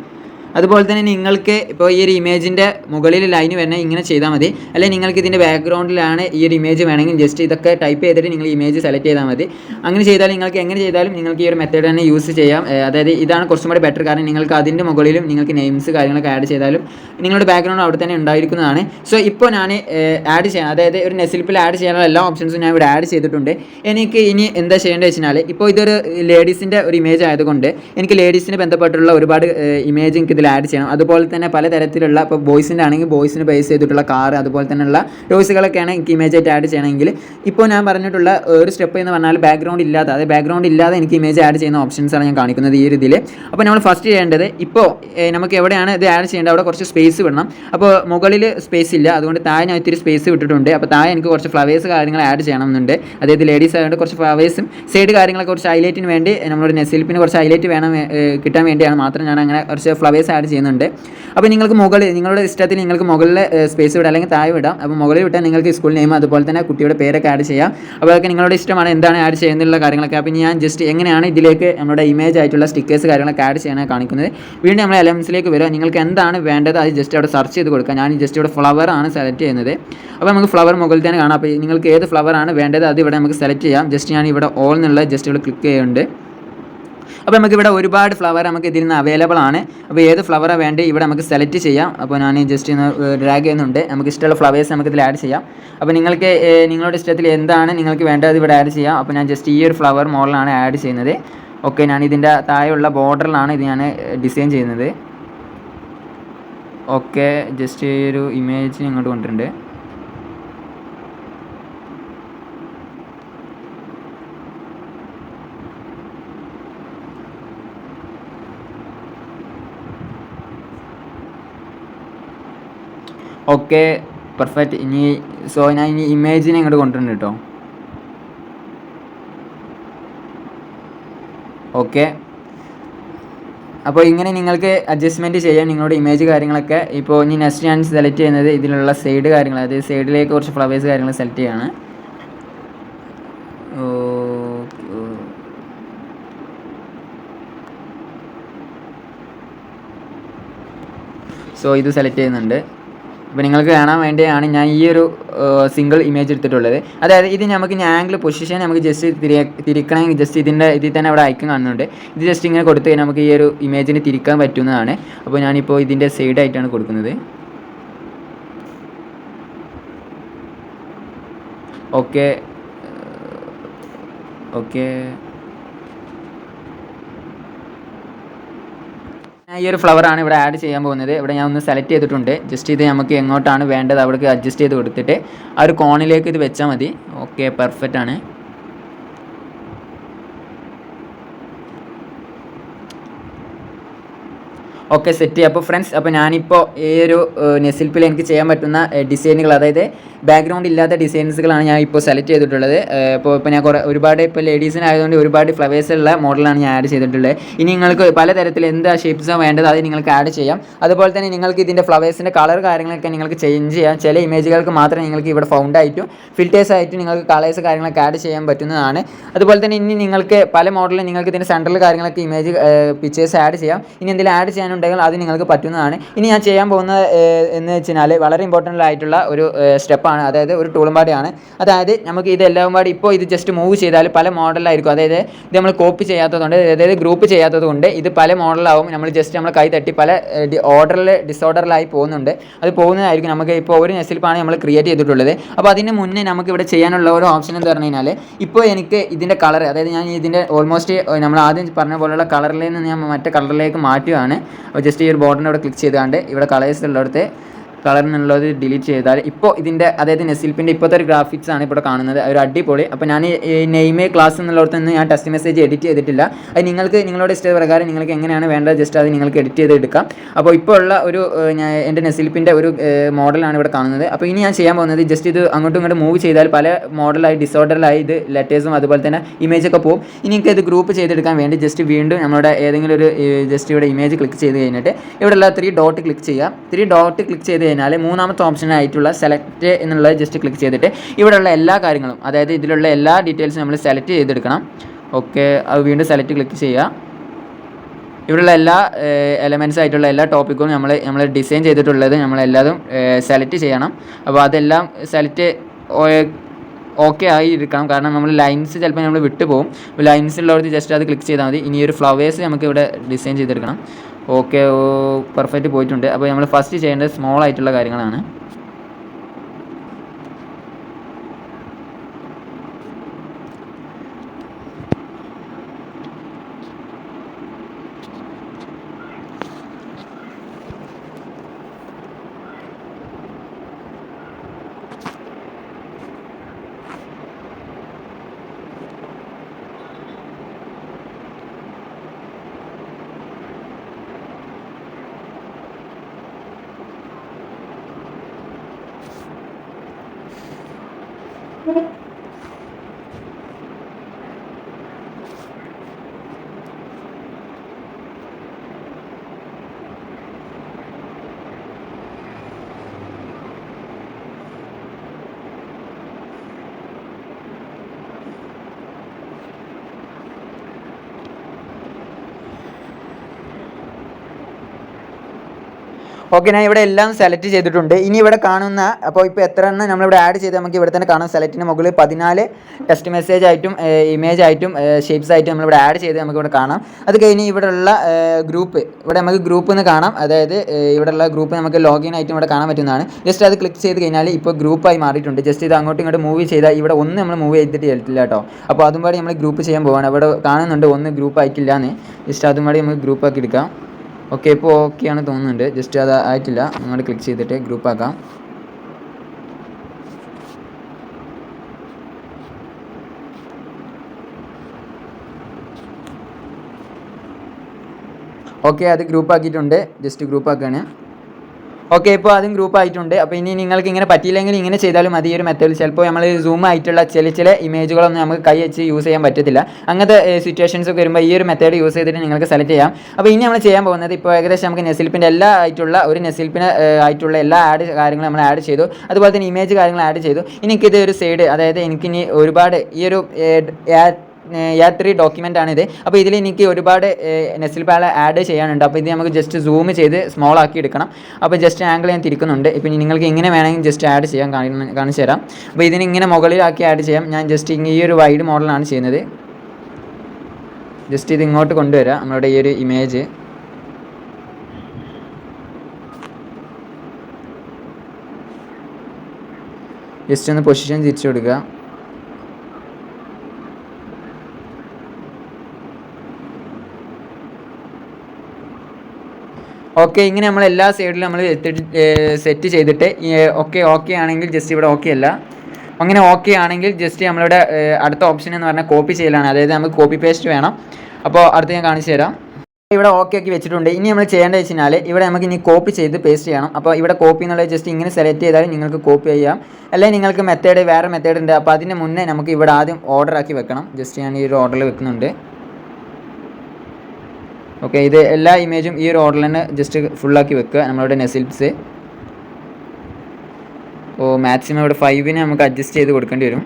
അതുപോലെ തന്നെ നിങ്ങൾക്ക് ഇപ്പോൾ ഈ ഒരു ഇമേജിന്റെ മുകളിൽ ലൈൻ വരണേ ഇങ്ങനെ ചെയ്താൽ മതി. അല്ലെങ്കിൽ നിങ്ങൾക്ക് ഇതിന്റെ ബാക്ക്ഗ്രൗണ്ടിലാണ് ഈ ഒരു ഇമേജ് വേണമെങ്കിൽ ജസ്റ്റ് ഇതൊക്കെ ടൈപ്പ് ചെയ്തിട്ട് നിങ്ങൾ ഇമേജ് സെലക്ട് ചെയ്താൽ മതി. അങ്ങനെ ചെയ്താൽ നിങ്ങൾക്ക് എങ്ങനെ ചെയ്താലും നിങ്ങൾക്ക് ഈ ഒരു മെത്തേഡ് തന്നെ യൂസ് ചെയ്യാം. അതായത് ഇതാണ് കുറച്ചും കൂടി ബെറ്റർ കാരണം നിങ്ങൾക്ക് അതിന്റെ മുകളിലും നിങ്ങൾക്ക് നെയിംസ് കാര്യങ്ങളൊക്കെ ആഡ് ചെയ്താലും നിങ്ങളുടെ ബാക്ക്ഗ്രൗണ്ട് അവിടെ തന്നെ ഉണ്ടായിരിക്കുന്നതാണ്. സോ ഇപ്പോൾ ഞാൻ ആഡ് ചെയ്യാം. അതായത് ഒരു നെസിൽപ്പിൽ ആഡ് ചെയ്യാനുള്ള എല്ലാ ഓപ്ഷൻസും ഞാൻ ഇവിടെ ആഡ് ചെയ്തിട്ടുണ്ട്. എനിക്ക് ഇനി എന്താ ചെയ്യേണ്ടത് വെച്ചാൽ ഇപ്പോൾ ഇതൊരു ലേഡീസിന്റെ ഒരു ഇമേജ് ആയതുകൊണ്ട് എനിക്ക് ലേഡീസിന് ബന്ധപ്പെട്ടുള്ള ഒരുപാട് ഇമേജ് എനിക്ക് ഇതിൽ ആഡ് ചെയ്യണം. അതുപോലെ തന്നെ പലതരത്തിലുള്ള ഇപ്പോൾ ബോയ്സിന്റെ ആണെങ്കിൽ ബോയ്സിന് ബേസ് ചെയ്തിട്ടുള്ള കാർ അതുപോലെ തന്നെയുള്ള ടോയ്സുകളൊക്കെയാണ് എനിക്ക് ഇമേജ് ആയിട്ട് ആഡ് ചെയ്യണമെങ്കിൽ. ഇപ്പോൾ ഞാൻ പറഞ്ഞിട്ടുള്ള ഒരു സ്റ്റെപ്പ് എന്ന് പറഞ്ഞാൽ ബാക്ക്ഗ്രൗണ്ട് ഇല്ലാതെ അതായത് ബാക്ക്ഗ്രൗണ്ട് ഇല്ലാതെ എനിക്ക് ഇമേജ് ആഡ് ചെയ്യുന്ന ഓപ്ഷൻസാണ് ഞാൻ കാണിക്കുന്നത് ഈ ഒരു ഇതിൽ അപ്പോൾ നമ്മൾ ഫസ്റ്റ് ചെയ്യേണ്ടത് ഇപ്പോൾ നമുക്ക് എവിടെയാണ് ഇത് ആഡ് ചെയ്യേണ്ടത്? അവിടെ കുറച്ച് സ്പേസ് വിടണം. അപ്പോൾ മുകളിൽ സ്പേസ് ഇല്ല. അതുകൊണ്ട് താഴെ ഞാൻ ഇത്തിരി സ്പേസ് വിട്ടിട്ടുണ്ട്. അപ്പോൾ താഴെ എനിക്ക് കുറച്ച് ഫ്ലവേഴ്സ് കാര്യങ്ങൾ ആഡ് ചെയ്യണമെന്നുണ്ട്. അതായത് ലേഡീസ് ആയതുകൊണ്ട് കുറച്ച് ഫ്ലവേഴ്സും സൈഡ് കാര്യങ്ങളൊക്കെ കുറച്ച് ഹൈലൈറ്റിന് വേണ്ടി നമ്മളൊരു നെസിൽപ്പിന് കുറച്ച് ഹൈലൈറ്റ് വേണം കിട്ടാൻ വേണ്ടിയാണ് മാത്രം ഞാൻ അങ്ങനെ കുറച്ച് ഫ്ലവേഴ്സ് ആഡ് ചെയ്യുന്നുണ്ട്. അപ്പോൾ നിങ്ങൾക്ക് മുകളിൽ നിങ്ങളുടെ ഇഷ്ടത്തിന് നിങ്ങൾക്ക് മുകളിൽ സ്പേസ് വിടാം അല്ലെങ്കിൽ താഴെ വിടാം. അപ്പോൾ മുകളിൽ വിട്ടാൽ നിങ്ങൾക്ക് സ്കൂൾ നെയിം അതുപോലെ തന്നെ കുട്ടിയുടെ പേരൊക്കെ ആഡ് ചെയ്യാം. അപ്പോൾ അതൊക്കെ നിങ്ങളുടെ ഇഷ്ടമാണ് എന്താണ് ആഡ് ചെയ്യുന്നുള്ള കാര്യങ്ങളൊക്കെ. അപ്പോൾ ഞാൻ ജസ്റ്റ് എങ്ങനെയാണ് ഇതിലേക്ക് നമ്മുടെ ഇമേജ് ആയിട്ടുള്ള സ്റ്റിക്കേഴ്സ് കാര്യങ്ങളൊക്കെ ആഡ് ചെയ്യാനാണ് കാണിക്കുന്നത്. വീണ്ടും നമ്മൾ എലമെൻസിലേക്ക് വരിക. നിങ്ങൾക്ക് എന്താണ് വേണ്ടത് അത് ജസ്റ്റ് അവിടെ സെർച്ച് ചെയ്ത് കൊടുക്കുക. ഞാൻ ജസ്റ്റ് ഇവിടെ ഫ്ലവർ ആണ് സെലക്ട് ചെയ്യുന്നത്. അപ്പോൾ നമുക്ക് ഫ്ലവർ മുകളിൽ തന്നെ കാണാം. അപ്പോൾ നിങ്ങൾക്ക് ഏത് ഫ്ലവർ ആണ് വേണ്ടത് അത് ഇവിടെ നമുക്ക് സെലക്ട് ചെയ്യാം. ജസ്റ്റ് ഞാൻ ഇവിടെ ഓൾ എന്നുള്ള ജസ്റ്റ് ഇവിടെ ക്ലിക്ക് ചെയ്യുന്നുണ്ട്. അപ്പോൾ നമുക്ക് ഇവിടെ ഒരുപാട് ഫ്ലവർ നമുക്ക് ഇതിൽ നിന്ന് അവൈലബിൾ ആണ്. അപ്പോൾ ഏത് ഫ്ലവറാണ് വേണ്ടത് ഇവിടെ നമുക്ക് സെലക്ട് ചെയ്യാം. അപ്പോൾ ഞാൻ ജസ്റ്റ് ഒന്ന് ഡ്രാഗ് ചെയ്യുന്നുണ്ട്. നമുക്ക് ഇഷ്ടമുള്ള ഫ്ലവേഴ്സ് നമുക്ക് ഇതിൽ ആഡ് ചെയ്യാം. അപ്പോൾ നിങ്ങൾക്ക് നിങ്ങളുടെ ഇഷ്ടത്തിൽ എന്താണ് നിങ്ങൾക്ക് വേണ്ടത് ഇവിടെ ആഡ് ചെയ്യാം. അപ്പോൾ ഞാൻ ജസ്റ്റ് ഈ ഒരു ഫ്ലവർ മോഡലാണ് ആഡ് ചെയ്യുന്നത്. ഓക്കെ ഞാൻ ഇതിന്റെ താഴെയുള്ള ബോർഡറിലാണ് ഇത് ഞാൻ ഡിസൈൻ ചെയ്യുന്നത്. ഓക്കെ ജസ്റ്റ് ഈ ഒരു ഇമേജ് ഇങ്ങോട്ട് കൊണ്ടിട്ടുണ്ട് ഓക്കെ പെർഫെക്റ്റ് ഇനി സോ ഞാൻ ഇനി ഇമേജിനെ ഇങ്ങോട്ട് കൊണ്ടുവരുന്നുണ്ട് കേട്ടോ ഓക്കെ. അപ്പോൾ ഇങ്ങനെ നിങ്ങൾക്ക് അഡ്ജസ്റ്റ്മെന്റ് ചെയ്യാം നിങ്ങളുടെ ഇമേജ് കാര്യങ്ങളൊക്കെ. ഇപ്പോൾ ഇനി നെക്സ്റ്റ് ഞാൻ സെലക്ട് ചെയ്യുന്നത് ഇതിലുള്ള സൈഡ് കാര്യങ്ങൾ അതായത് സൈഡിലേക്ക് കുറച്ച് ഫ്ലവേഴ്സ് കാര്യങ്ങൾ സെലക്ട് ചെയ്യാണ്. സോ ഇത് സെലക്ട് ചെയ്യുന്നുണ്ട്. അപ്പോൾ നിങ്ങൾക്ക് കാണാൻ വേണ്ടിയാണ് ഞാൻ ഈ ഒരു സിംഗിൾ ഇമേജ് എടുത്തിട്ടുള്ളത്. അതായത് ഇത് നമുക്ക് ഇനി ആംഗിൾ പൊസിഷൻ നമുക്ക് ജസ്റ്റ് തിരി തിരിക്കണമെങ്കിൽ ജസ്റ്റ് ഇതിന്റെ ഇതിൽ തന്നെ അവിടെ ഐക്കൺ കാണുന്നുണ്ട്. ഇത് ജസ്റ്റ് ഇങ്ങനെ കൊടുത്തു കഴിഞ്ഞാൽ നമുക്ക് ഈ ഒരു ഇമേജിന് തിരിക്കാൻ പറ്റുന്നതാണ്. അപ്പോൾ ഞാനിപ്പോൾ ഇതിന്റെ സൈഡായിട്ടാണ് കൊടുക്കുന്നത്. ഓക്കെ ഓക്കെ ഈ ഒരു ഫ്ലവറാണ് ഇവിടെ ആഡ് ചെയ്യാൻ പോകുന്നത്. ഇവിടെ ഞാൻ ഒന്ന് സെലക്ട് ചെയ്തിട്ടുണ്ട്. ജസ്റ്റ് ഇത് നമുക്ക് എങ്ങോട്ടാണ് വേണ്ടത് അവിടേക്ക് അഡ്ജസ്റ്റ് ചെയ്ത് കൊടുത്തിട്ട് ആ ഒരു കോണിലേക്ക് ഇത് വെച്ചാൽ മതി. ഓക്കെ പെർഫെക്റ്റ് ആണ്. ഓക്കെ സെറ്റ് ചെയ്യാം. അപ്പോൾ ഫ്രണ്ട്സ് അപ്പോൾ ഞാനിപ്പോൾ ഈ ഒരു നെസിൽപ്പിൽ എനിക്ക് ചെയ്യാൻ പറ്റുന്ന ഡിസൈനുകൾ അതായത് ബാക്ക്ഗ്രൗണ്ട് ഇല്ലാത്ത ഡിസൈൻസുകളാണ് ഞാൻ ഇപ്പോൾ സെലക്ട് ചെയ്തിട്ടുള്ളത് ഇപ്പോൾ ഇപ്പോൾ ഞാൻ കുറേ ഒരുപാട് ഇപ്പോൾ ലേഡീസിനായതുകൊണ്ട് ഒരുപാട് ഫ്ലവേഴ്സ് ഉള്ള മോഡലാണ് ഞാൻ ആഡ് ചെയ്തിട്ടുള്ളത്. ഇനി നിങ്ങൾക്ക് പലതരത്തിൽ എന്ത് ഷേപ്സാണ് വേണ്ടത് അത് നിങ്ങൾക്ക് ആഡ് ചെയ്യാം. അതുപോലെ തന്നെ നിങ്ങൾക്ക് ഇതിന്റെ ഫ്ലവേഴ്സിന്റെ കളർ കാര്യങ്ങളൊക്കെ നിങ്ങൾക്ക് ചേഞ്ച് ചെയ്യാം. ചില ഇമേജുകൾക്ക് മാത്രമേ നിങ്ങൾക്ക് ഇവിടെ ഫൗണ്ട് ആയിട്ടും ഫിൽറ്റേഴ്സ് ആയിട്ടും നിങ്ങൾക്ക് കളേഴ്സ് കാര്യങ്ങളൊക്കെ ആഡ് ചെയ്യാൻ പറ്റുന്നതാണ്. അതുപോലെ തന്നെ ഇനി നിങ്ങൾക്ക് പല മോഡലിൽ നിങ്ങൾക്ക് ഇതിന്റെ സെൻട്രൽ കാര്യങ്ങളൊക്കെ ഇമേജ് പിക്ചേഴ്സ് ആഡ് ചെയ്യാം. ഇനി എന്തെങ്കിലും ആഡ് ചെയ്യാനുണ്ടെങ്കിൽ അത് നിങ്ങൾക്ക് പറ്റുന്നതാണ്. ഇനി ഞാൻ ചെയ്യാൻ പോകുന്നത് എന്ന് വെച്ചാൽ വളരെ ഇമ്പോർട്ടന്റ് ആയിട്ടുള്ള ഒരു സ്റ്റെപ്പാണ് അതായത് ഒരു ടൂളും പാടിയാണ് അതായത് നമുക്ക് ഇതെല്ലാം പാടി ഇപ്പോൾ ഇത് ജസ്റ്റ് മൂവ് ചെയ്താൽ പല മോഡലായിരിക്കും അതായത് ഇത് നമ്മൾ കോപ്പി ചെയ്യാത്തതുകൊണ്ട് അതായത് ഗ്രൂപ്പ് ചെയ്യാത്തതുകൊണ്ട് ഇത് പല മോഡലാവും നമ്മൾ ജസ്റ്റ് നമ്മൾ കൈ തട്ടി പല ഓർഡറിൽ ഡിസോർഡറിലായി പോകുന്നുണ്ട്. അത് പോകുന്നതായിരിക്കും നമുക്ക് ഇപ്പോൾ ഒരു നെസിൽപ്പാണ് നമ്മൾ ക്രിയേറ്റ് ചെയ്തിട്ടുള്ളത്. അപ്പോൾ അതിന് മുന്നേ നമുക്ക് ഇവിടെ ചെയ്യാനുള്ള ഒരു ഓപ്ഷൻ എന്ന് പറഞ്ഞു കഴിഞ്ഞാൽ ഇപ്പോൾ എനിക്ക് ഇതിന്റെ കളർ അതായത് ഞാൻ ഇതിന്റെ ഓൾമോസ്റ്റ് നമ്മൾ ആദ്യം പറഞ്ഞ പോലുള്ള കളറിൽ നിന്ന് ഞാൻ മറ്റേ കളറിലേക്ക് മാറ്റുകയാണ് അപ്പോൾ ജസ്റ്റ് ഈ ഒരു ബോർഡിനെ അവിടെ ക്ലിക്ക് ചെയ്തുകൊണ്ട് ഇവിടെ കളേഴ്സ് ഉള്ളിടത്ത് കളർ എന്നുള്ളത് ഡിലീറ്റ് ചെയ്താൽ ഇപ്പോൾ ഇതിന്റെ അതായത് നെസിൽപ്പിന്റെ ഇപ്പോഴത്തെ ഒരു ഗ്രാഫിക്സ് ആണ് ഇവിടെ കാണുന്നത്. ഒരു അടിപൊളി. അപ്പോൾ ഞാൻ നെയ്മേ ക്ലാസ് എന്നുള്ളിടത്ത് നിന്ന് ഞാൻ ടെസ്റ്റ് മെസ്സേജ് എഡിറ്റ് ചെയ്തിട്ടില്ല. അത് നിങ്ങൾക്ക് നിങ്ങളുടെ ഇഷ്ട പ്രകാരം നിങ്ങൾക്ക് എങ്ങനെയാണ് വേണ്ടത് ജസ്റ്റ് അത് നിങ്ങൾക്ക് എഡിറ്റ് ചെയ്ത് എടുക്കാം. അപ്പോൾ ഇപ്പോൾ ഉള്ള ഒരു ഞാൻ എന്റെ നെസിൽപ്പിന്റെ ഒരു മോഡലാണ് ഇവിടെ കാണുന്നത്. അപ്പോൾ ഇനി ഞാൻ ചെയ്യാൻ പോകുന്നത് ജസ്റ്റ് ഇത് അങ്ങോട്ടും ഇങ്ങോട്ടും മൂവ് ചെയ്താൽ പല മോഡലായി ഡിസോർഡറിലായി ഇത് ലെറ്റേഴ്സും അതുപോലെ തന്നെ ഇമേജ് ഒക്കെ പോകും ഇനി എനിക്ക് ഇത് ഗ്രൂപ്പ് ചെയ്തെടുക്കാൻ വേണ്ടി ജസ്റ്റ് വീണ്ടും നമ്മുടെ ഏതെങ്കിലും ഒരു ജസ്റ്റ് ഇവിടെ ഇമേജ് ക്ലിക്ക് ചെയ്ത് കഴിഞ്ഞിട്ട് ഇവിടെയുള്ള ത്രീ ഡോട്ട് ക്ലിക്ക് ചെയ്യുക ത്രീ ഡോട്ട് ക്ലിക്ക് ചെയ്ത് കഴിഞ്ഞാൽ മൂന്നാമത്തെ ഓപ്ഷൻ ആയിട്ടുള്ള സെലക്ട് എന്നുള്ളത് ജസ്റ്റ് ക്ലിക്ക് ചെയ്തിട്ട് ഇവിടെയുള്ള എല്ലാ കാര്യങ്ങളും അതായത് ഇതിലുള്ള എല്ലാ ഡീറ്റെയിൽസും നമ്മൾ സെലക്ട് ചെയ്തെടുക്കണം. ഓക്കെ അത് വീണ്ടും സെലക്ട് ക്ലിക്ക് ചെയ്യുക. ഇവിടെയുള്ള എല്ലാ എലമെന്റ്സ് ആയിട്ടുള്ള എല്ലാ ടോപ്പിക്കും നമ്മൾ നമ്മൾ ഡിസൈൻ ചെയ്തിട്ടുള്ളത് നമ്മളെല്ലാതും സെലക്ട് ചെയ്യണം. അപ്പോൾ അതെല്ലാം സെലക്ട് ഓക്കെ ആയി ഇരിക്കണം കാരണം നമ്മൾ ലൈൻസ് ചിലപ്പോൾ നമ്മൾ വിട്ടുപോകും. ലൈൻസ് ഉള്ളവർക്ക് ജസ്റ്റ് അത് ക്ലിക്ക് ചെയ്താൽ മതി. ഇനി ഒരു ഫ്ലവേഴ്സ് നമുക്ക് ഇവിടെ ഡിസൈൻ ചെയ്തെടുക്കണം. ഓക്കെ പെർഫെക്റ്റ് പോയിട്ടുണ്ട്. അപ്പോൾ നമ്മൾ ഫസ്റ്റ് ചെയ്യേണ്ടത് സ്മോൾ ആയിട്ടുള്ള കാര്യങ്ങളാണ്. ഓക്കെ ഞാൻ ഇവിടെ എല്ലാം സെലക്ട് ചെയ്തിട്ടുണ്ട്. ഇനി ഇവിടെ കാണുന്ന അപ്പോൾ ഇപ്പോൾ എത്ര എണ്ണം നമ്മളിവിടെ ആഡ് ചെയ്ത് നമുക്ക് ഇവിടെ തന്നെ കാണാം. സെലക്റ്റിന് മുകളിൽ പതിനാല് ടെക്സ്റ്റ് മെസ്സേജ് ആയിട്ടും ഇമേജ് ആയിട്ടും ഷേപ്സ് ആയിട്ടും നമ്മളിവിടെ ആഡ് ചെയ്ത് നമുക്ക് ഇവിടെ കാണാം. അത് കഴിഞ്ഞ് ഇവിടെയുള്ള ഗ്രൂപ്പ് ഇവിടെ നമുക്ക് ഗ്രൂപ്പ് എന്ന് കാണാം. അതായത് ഇവിടെയുള്ള ഗ്രൂപ്പ് നമുക്ക് ലോഗിൻ ആയിട്ടും ഇവിടെ കാണാൻ പറ്റുന്നതാണ്. ജസ്റ്റ് അത് ക്ലിക്ക് ചെയ്ത് കഴിഞ്ഞാൽ ഇപ്പോൾ ഗ്രൂപ്പായി മാറിയിട്ടുണ്ട്. ജസ്റ്റ് ഇത് അങ്ങോട്ടും ഇങ്ങോട്ട് മൂവ് ചെയ്താൽ ഇവിടെ ഒന്ന് നമ്മൾ മൂവ് ചെയ്തിട്ട് ചെയ്തിട്ടില്ല കേട്ടോ. അപ്പോൾ അതും പാടി നമ്മൾ ഗ്രൂപ്പ് ചെയ്യാൻ പോവാണ്. അവിടെ കാണുന്നുണ്ട് ഒന്ന് ഗ്രൂപ്പ് ആയിട്ടില്ല എന്ന് ജസ്റ്റ് അതും പാടി നമുക്ക് ഗ്രൂപ്പ് ആക്കി എടുക്കാം. ഓക്കെ ഇപ്പോൾ ഓക്കെ ആണ് തോന്നുന്നുണ്ട്. ജസ്റ്റ് അത് ആയിട്ടില്ല. അങ്ങോട്ട് ക്ലിക്ക് ചെയ്തിട്ട് ഗ്രൂപ്പ് ആക്കാം. ഓക്കെ അത് ഗ്രൂപ്പ് ആക്കിയിട്ടുണ്ട്. ജസ്റ്റ് ഗ്രൂപ്പ് ആക്കുകയാണ് ഓക്കെ ഇപ്പോൾ അതും ഗ്രൂപ്പ് ആയിട്ടുണ്ട്. അപ്പോൾ ഇനി നിങ്ങൾക്ക് ഇങ്ങനെ പറ്റിയില്ലെങ്കിൽ ഇങ്ങനെ ചെയ്താലും മതി. ഒരു മെത്തേഡിൽ ചിലപ്പോൾ നമ്മൾ സൂം ആയിട്ടുള്ള ചില ചില ഇമേജുകളൊന്നും നമുക്ക് കൈ വെച്ച് യൂസ് ചെയ്യാൻ പറ്റത്തില്ല. അങ്ങനത്തെ സിറ്റുവേഷൻസ് ഒക്കെ വരുമ്പോൾ ഈ ഒരു മെത്തേഡ് യൂസ് ചെയ്തിട്ട് നിങ്ങൾക്ക് സെലക്ട് ചെയ്യാം. അപ്പോൾ ഇനി നമ്മൾ ചെയ്യാൻ പോകുന്നത് ഇപ്പോൾ ഏകദേശം നമുക്ക് നെസിൽപ്പിന്റെ എല്ലാ ആയിട്ടുള്ള ഒരു നെസിൽപ്പിന് ആയിട്ടുള്ള എല്ലാ ആഡ് കാര്യങ്ങളും നമ്മൾ ആഡ് ചെയ്തു. അതുപോലെ തന്നെ ഇമേജ് കാര്യങ്ങൾ ആഡ് ചെയ്തു. എനിക്കിത് ഒരു സൈഡ് അതായത് എനിക്കിനി ഒരുപാട് ഈ ഒരു യാത്രി ഡോക്യുമെന്റ് ആണിത് അപ്പോൾ ഇതിൽ എനിക്ക് ഒരുപാട് നെസിൽ പാല ആഡ് ചെയ്യാനുണ്ട്. അപ്പോൾ ഇത് നമുക്ക് ജസ്റ്റ് സൂം ചെയ്ത് സ്മോൾ ആക്കി എടുക്കണം. അപ്പോൾ ജസ്റ്റ് ആംഗിൾ ഞാൻ തിരിക്കുന്നുണ്ട്. ഇപ്പം നിങ്ങൾക്ക് ഇങ്ങനെ വേണമെങ്കിൽ ജസ്റ്റ് ആഡ് ചെയ്യാൻ കാണി- കാണിച്ചു തരാം. അപ്പോൾ ഇതിന് ഇങ്ങനെ മുകളിലാക്കി ആഡ് ചെയ്യാം. ഞാൻ ജസ്റ്റ് ഈ ഒരു വൈഡ് മോഡലാണ് ചെയ്യുന്നത്. ജസ്റ്റ് ഇത് ഇങ്ങോട്ട് കൊണ്ടുവരാം. നമ്മളുടെ ഈ ഒരു ഇമേജ് ജസ്റ്റ് ഒന്ന് പൊസിഷൻ തിരിച്ചു കൊടുക്കുക. ഓക്കെ ഇങ്ങനെ നമ്മൾ എല്ലാ സൈഡിലും നമ്മൾ സെറ്റ് ചെയ്തിട്ട് ഓക്കെ ഓക്കെ ആണെങ്കിൽ ജസ്റ്റ് ഇവിടെ ഓക്കെ അല്ല. അങ്ങനെ ഓക്കെ ആണെങ്കിൽ ജസ്റ്റ് നമ്മളിവിടെ അടുത്ത ഓപ്ഷൻ എന്ന് പറഞ്ഞാൽ കോപ്പി ചെയ്യലാണ്. അതായത് നമുക്ക് കോപ്പി പേസ്റ്റ് വേണം. അപ്പോൾ അടുത്ത് ഞാൻ കാണിച്ചു തരാം. ഇവിടെ ഓക്കെ ആക്കി വെച്ചിട്ടുണ്ട്. ഇനി നമ്മൾ ചെയ്യേണ്ടത് വെച്ച് കഴിഞ്ഞാൽ ഇവിടെ നമുക്ക് ഇനി കോപ്പി ചെയ്ത് പേസ്റ്റ് ചെയ്യണം. അപ്പോൾ ഇവിടെ കോപ്പി എന്നുള്ളത് ജസ്റ്റ് ഇങ്ങനെ സെലക്ട് ചെയ്താൽ നിങ്ങൾക്ക് കോപ്പി ചെയ്യാം. അല്ലെങ്കിൽ നിങ്ങൾക്ക് മെത്തേഡ് വേറെ മെത്തേഡ് ഉണ്ട്. അപ്പോൾ അതിന് മുന്നേ നമുക്ക് ഇവിടെ ആദ്യം ഓർഡർ ആക്കി വെക്കണം. ജസ്റ്റ് ഞാൻ ഈ ഒരു ഓർഡറിൽ വെക്കുന്നുണ്ട്. ഓക്കെ ഇത് എല്ലാ ഇമേജും ഈ ഒരു ഓർഡറിൽ തന്നെ ജസ്റ്റ് ഫുള്ളാക്കി വെക്കുക. നമ്മളുടെ നെസിൽസ് ഓ മാക്സിമം ഇവിടെ ഫൈവിന് നമുക്ക് അഡ്ജസ്റ്റ് ചെയ്ത് കൊടുക്കേണ്ടി വരും.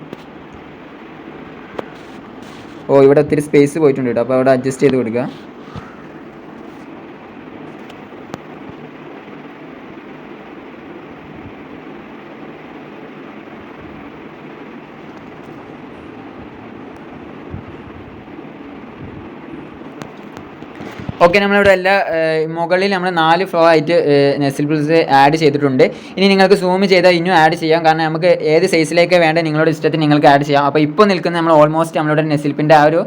ഓ ഇവിടെ ഒത്തിരി സ്പേസ് പോയിട്ടുണ്ട് കേട്ടോ അപ്പോൾ അവിടെ അഡ്ജസ്റ്റ് ചെയ്ത് കൊടുക്കുക. ഓക്കെ നമ്മളിവിടെ എല്ലാ മുകളിൽ നമ്മൾ നാല് ഫ്ലോ ആയിട്ട് നെസിൽ പ്ലസ് ആഡ് ചെയ്തിട്ടുണ്ട്. ഇനി നിങ്ങൾക്ക് സൂം ചെയ്താൽ ഇനിയും ആഡ് ചെയ്യാം. കാരണം നമുക്ക് ഏത് സൈസിലേക്ക് വേണ്ട നിങ്ങളുടെ ഇഷ്ടത്തിന് നിങ്ങൾക്ക് ആഡ് ചെയ്യാം. അപ്പോൾ ഇപ്പോൾ നിൽക്കുന്ന നമ്മൾ ഓൾമോസ്റ്റ് നമ്മളുടെ നെസിൽപ്പിന്റെ ആ ഒരു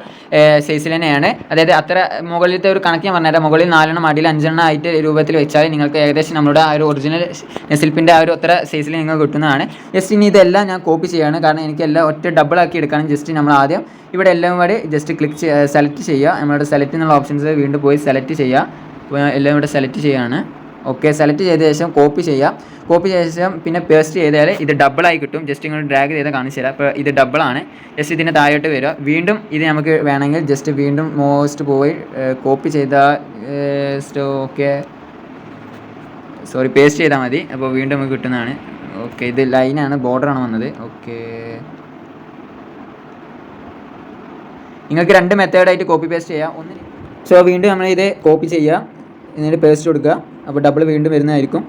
സൈസിൽ തന്നെയാണ്. അതായത് അത്ര മുകളിലത്തെ ഒരു കണക്ക് ഞാൻ പറഞ്ഞാൽ മുകളിൽ നാലെണ്ണം അടിയിൽ അഞ്ചെണ്ണം ആയിട്ട് രൂപത്തിൽ വെച്ചാൽ നിങ്ങൾക്ക് ഏകദേശം നമ്മുടെ ആ ഒരു ഒറിജിനൽ നെസിൽപ്പിന്റെ ആ ഒരു അത്ര സൈസിൽ നിങ്ങൾക്ക് കിട്ടുന്നതാണ്. ജസ്റ്റ് ഇനി ഇതെല്ലാം ഞാൻ കോപ്പി ചെയ്യാണ്. കാരണം എനിക്കെല്ലാം ഒറ്റ ഡബിൾ ആക്കി എടുക്കണം ജസ്റ്റ് നമ്മൾ ആദ്യം ഇവിടെ എല്ലാം കൂടി ജസ്റ്റ് ക്ലിക്ക് സെലക്ട് ചെയ്യുക. നമ്മളുടെ സെലക്ട് എന്നുള്ള ഓപ്ഷൻസ് വീണ്ടും പോയി സെലക്ട് ചെയ്യുക. എല്ലാം ഇവിടെ സെലക്ട് ചെയ്യുകയാണ്. ഓക്കെ സെലക്ട് ചെയ്ത ശേഷം കോപ്പി ചെയ്യുക. കോപ്പി ചെയ്ത ശേഷം പിന്നെ പേസ്റ്റ് ചെയ്താൽ ഇത് ഡബിളായി കിട്ടും. ജസ്റ്റ് ഇങ്ങോട്ട് ഡ്രാഗ് ചെയ്താൽ കാണിച്ചു തരാം. അപ്പോൾ ഇത് ഡബിളാണ് ജസ്റ്റ് ഇതിന്റെ താഴോട്ട് വരിക. വീണ്ടും ഇത് നമുക്ക് വേണമെങ്കിൽ ജസ്റ്റ് വീണ്ടും മോസ്റ്റ് പോയി കോപ്പി ചെയ്ത ഓക്കെ സോറി പേസ്റ്റ് ചെയ്താൽ മതി. അപ്പോൾ വീണ്ടും നമുക്ക് കിട്ടുന്നതാണ്. ഓക്കെ ഇത് ലൈനാണ് ബോർഡറാണ് വന്നത്. ഓക്കെ നിങ്ങൾക്ക് രണ്ട് മെത്തേഡായിട്ട് കോപ്പി പേസ്റ്റ് ചെയ്യാം. ഒന്ന് സോ വീണ്ടും നമ്മൾ ഇത് കോപ്പി ചെയ്യുക. എന്നിട്ട് പേസ്റ്റ് കൊടുക്കുക. അപ്പോൾ ഡബിൾ വീണ്ടും വരുന്നതായിരിക്കും.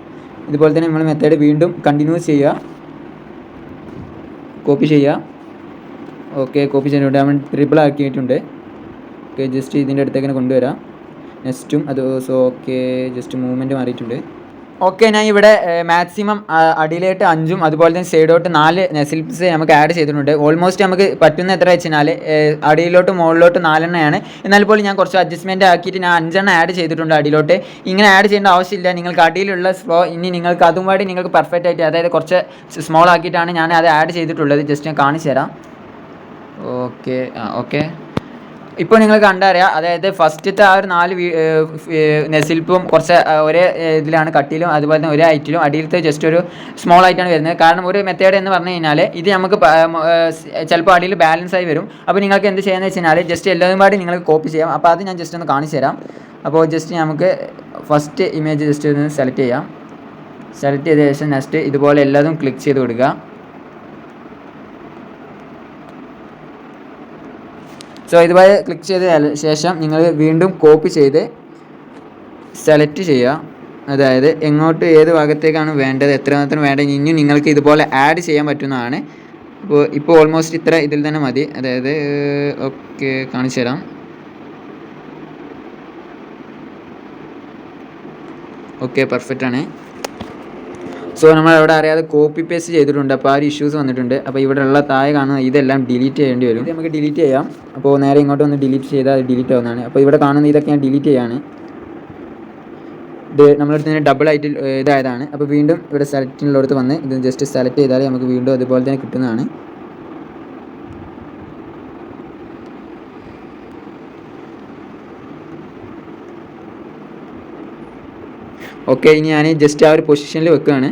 ഇതുപോലെ തന്നെ നമ്മൾ മെത്തേഡ് വീണ്ടും കണ്ടിന്യൂസ് ചെയ്യുക. കോപ്പി ചെയ്യുക. ഓക്കെ കോപ്പി ചെയ്യുന്നുണ്ട് നമ്മൾ ട്രിപ്പിൾ ആക്കിയിട്ടുണ്ട്. ഓക്കെ ജസ്റ്റ് ഇതിന്റെ അടുത്തേക്ക് കൊണ്ടുവരാം. നെക്സ്റ്റും അത് സോ ഓക്കെ ജസ്റ്റ് മൂവ്മെന്റ് മാറിയിട്ടുണ്ട്. ഓക്കെ ഞാൻ ഇവിടെ മാക്സിമം അടിയിലോട്ട് അഞ്ചും അതുപോലെ തന്നെ സൈഡോട്ട് നാല് നെസിൽസ് നമുക്ക് ആഡ് ചെയ്തിട്ടുണ്ട്. ഓൾമോസ്റ്റ് നമുക്ക് പറ്റുന്ന എത്ര വെച്ച് കഴിഞ്ഞാൽ അടിയിലോട്ട് മുകളിലോട്ട് നാലെണ്ണയാണ്. എന്നാൽ പോലും ഞാൻ കുറച്ച് അഡ്ജസ്റ്റ്മെന്റ് ആക്കിയിട്ട് ഞാൻ അഞ്ചെണ്ണം ആഡ് ചെയ്തിട്ടുണ്ട് അടിയിലോട്ട്. ഇങ്ങനെ ആഡ് ചെയ്യേണ്ട ആവശ്യമില്ല. നിങ്ങൾക്ക് അടിയിലുള്ള സ്ലോ ഇനി നിങ്ങൾക്ക് അതും വേണ്ടി നിങ്ങൾക്ക് പെർഫെക്റ്റ് ആയിട്ട് അതായത് കുറച്ച് സ്മോൾ ആക്കിയിട്ടാണ് ഞാൻ അത് ആഡ് ചെയ്തിട്ടുള്ളത്. ജസ്റ്റ് ഞാൻ കാണിച്ചു തരാം ഓക്കെ ആ ഓക്കെ. ഇപ്പോൾ നിങ്ങൾ കണ്ടറിയാം അതായത് ഫസ്റ്റത്തെ ആ ഒരു നാല് നെസിൽപ്പും കുറച്ച് ഒരേ ഇതിലാണ് കട്ടിയിലും അതുപോലെ തന്നെ ഒരേ ഐറ്റിലും അടിയിലത്തെ ജസ്റ്റ് ഒരു സ്മോൾ ആയിട്ടാണ് വരുന്നത്. കാരണം ഒരു മെത്തേഡ് എന്ന് പറഞ്ഞു കഴിഞ്ഞാൽ ഇത് നമുക്ക് ചിലപ്പോൾ അടിയിൽ ബാലൻസ് ആയി വരും. അപ്പോൾ നിങ്ങൾക്ക് എന്ത് ചെയ്യാന്ന് വെച്ച് കഴിഞ്ഞാൽ ജസ്റ്റ് എല്ലാവരും പാടി നിങ്ങൾക്ക് കോപ്പി ചെയ്യാം. അപ്പോൾ അത് ഞാൻ ജസ്റ്റ് ഒന്ന് കാണിച്ചു തരാം. അപ്പോൾ ജസ്റ്റ് നമുക്ക് ഫസ്റ്റ് ഇമേജ് ജസ്റ്റ് ഒന്ന് സെലക്ട് ചെയ്യാം. സെലക്ട് ചെയ്ത ശേഷം നെക്സ്റ്റ് ഇതുപോലെ എല്ലാതും ക്ലിക്ക് ചെയ്ത് കൊടുക്കുക. സോ ഇതുപോലെ ക്ലിക്ക് ചെയ്ത ശേഷം നിങ്ങൾ വീണ്ടും കോപ്പി ചെയ്ത് സെലക്ട് ചെയ്യുക. അതായത് എങ്ങോട്ട് ഏത് ഭാഗത്തേക്കാണ് വേണ്ടത് എത്രമാത്രം വേണ്ടത് ഇനിയും നിങ്ങൾക്ക് ഇതുപോലെ ആഡ് ചെയ്യാൻ പറ്റുന്നതാണ്. ഇപ്പോൾ ഇപ്പോൾ ഓൾമോസ്റ്റ് ഇത്ര ഇതിൽ തന്നെ മതി. അതായത് ഓക്കെ കാണിച്ചു തരാം. ഓക്കെ പെർഫെക്റ്റ് ആണ്. സോ നമ്മൾ അവിടെ അറിയാതെ കോപ്പി പേസ്റ്റ് ചെയ്തിട്ടുണ്ട്. അപ്പോൾ ആ ഒരു ഇഷ്യൂസ് വന്നിട്ടുണ്ട്. അപ്പോൾ ഇവിടെ ഉള്ള താഴെ കാണുന്ന ഇതെല്ലാം ഡിലീറ്റ് ചെയ്യേണ്ടി വരും. ഇത് നമുക്ക് ഡിലീറ്റ് ചെയ്യാം. അപ്പോൾ നേരെ ഇങ്ങോട്ട് വന്ന് ഡിലീറ്റ് ചെയ്താൽ അത് ഡിലീറ്റ് ആവുന്നതാണ്. അപ്പോൾ ഇവിടെ കാണുന്ന ഇതൊക്കെ ഞാൻ ഡിലീറ്റ് ചെയ്യാണ്. ഇത് നമ്മളടുത്ത് തന്നെ ഡബിൾ ആയിട്ട് ഇതായതാണ്. അപ്പോൾ വീണ്ടും ഇവിടെ സെലക്ടിനുള്ളടുത്ത് വന്ന് ഇത് ജസ്റ്റ് സെലക്ട് ചെയ്താൽ നമുക്ക് വീണ്ടും അതുപോലെ തന്നെ കിട്ടുന്നതാണ്. ഓക്കെ ഇനി ഞാൻ ജസ്റ്റ് ആ ഒരു പൊസിഷനിൽ വെക്കുകയാണ്.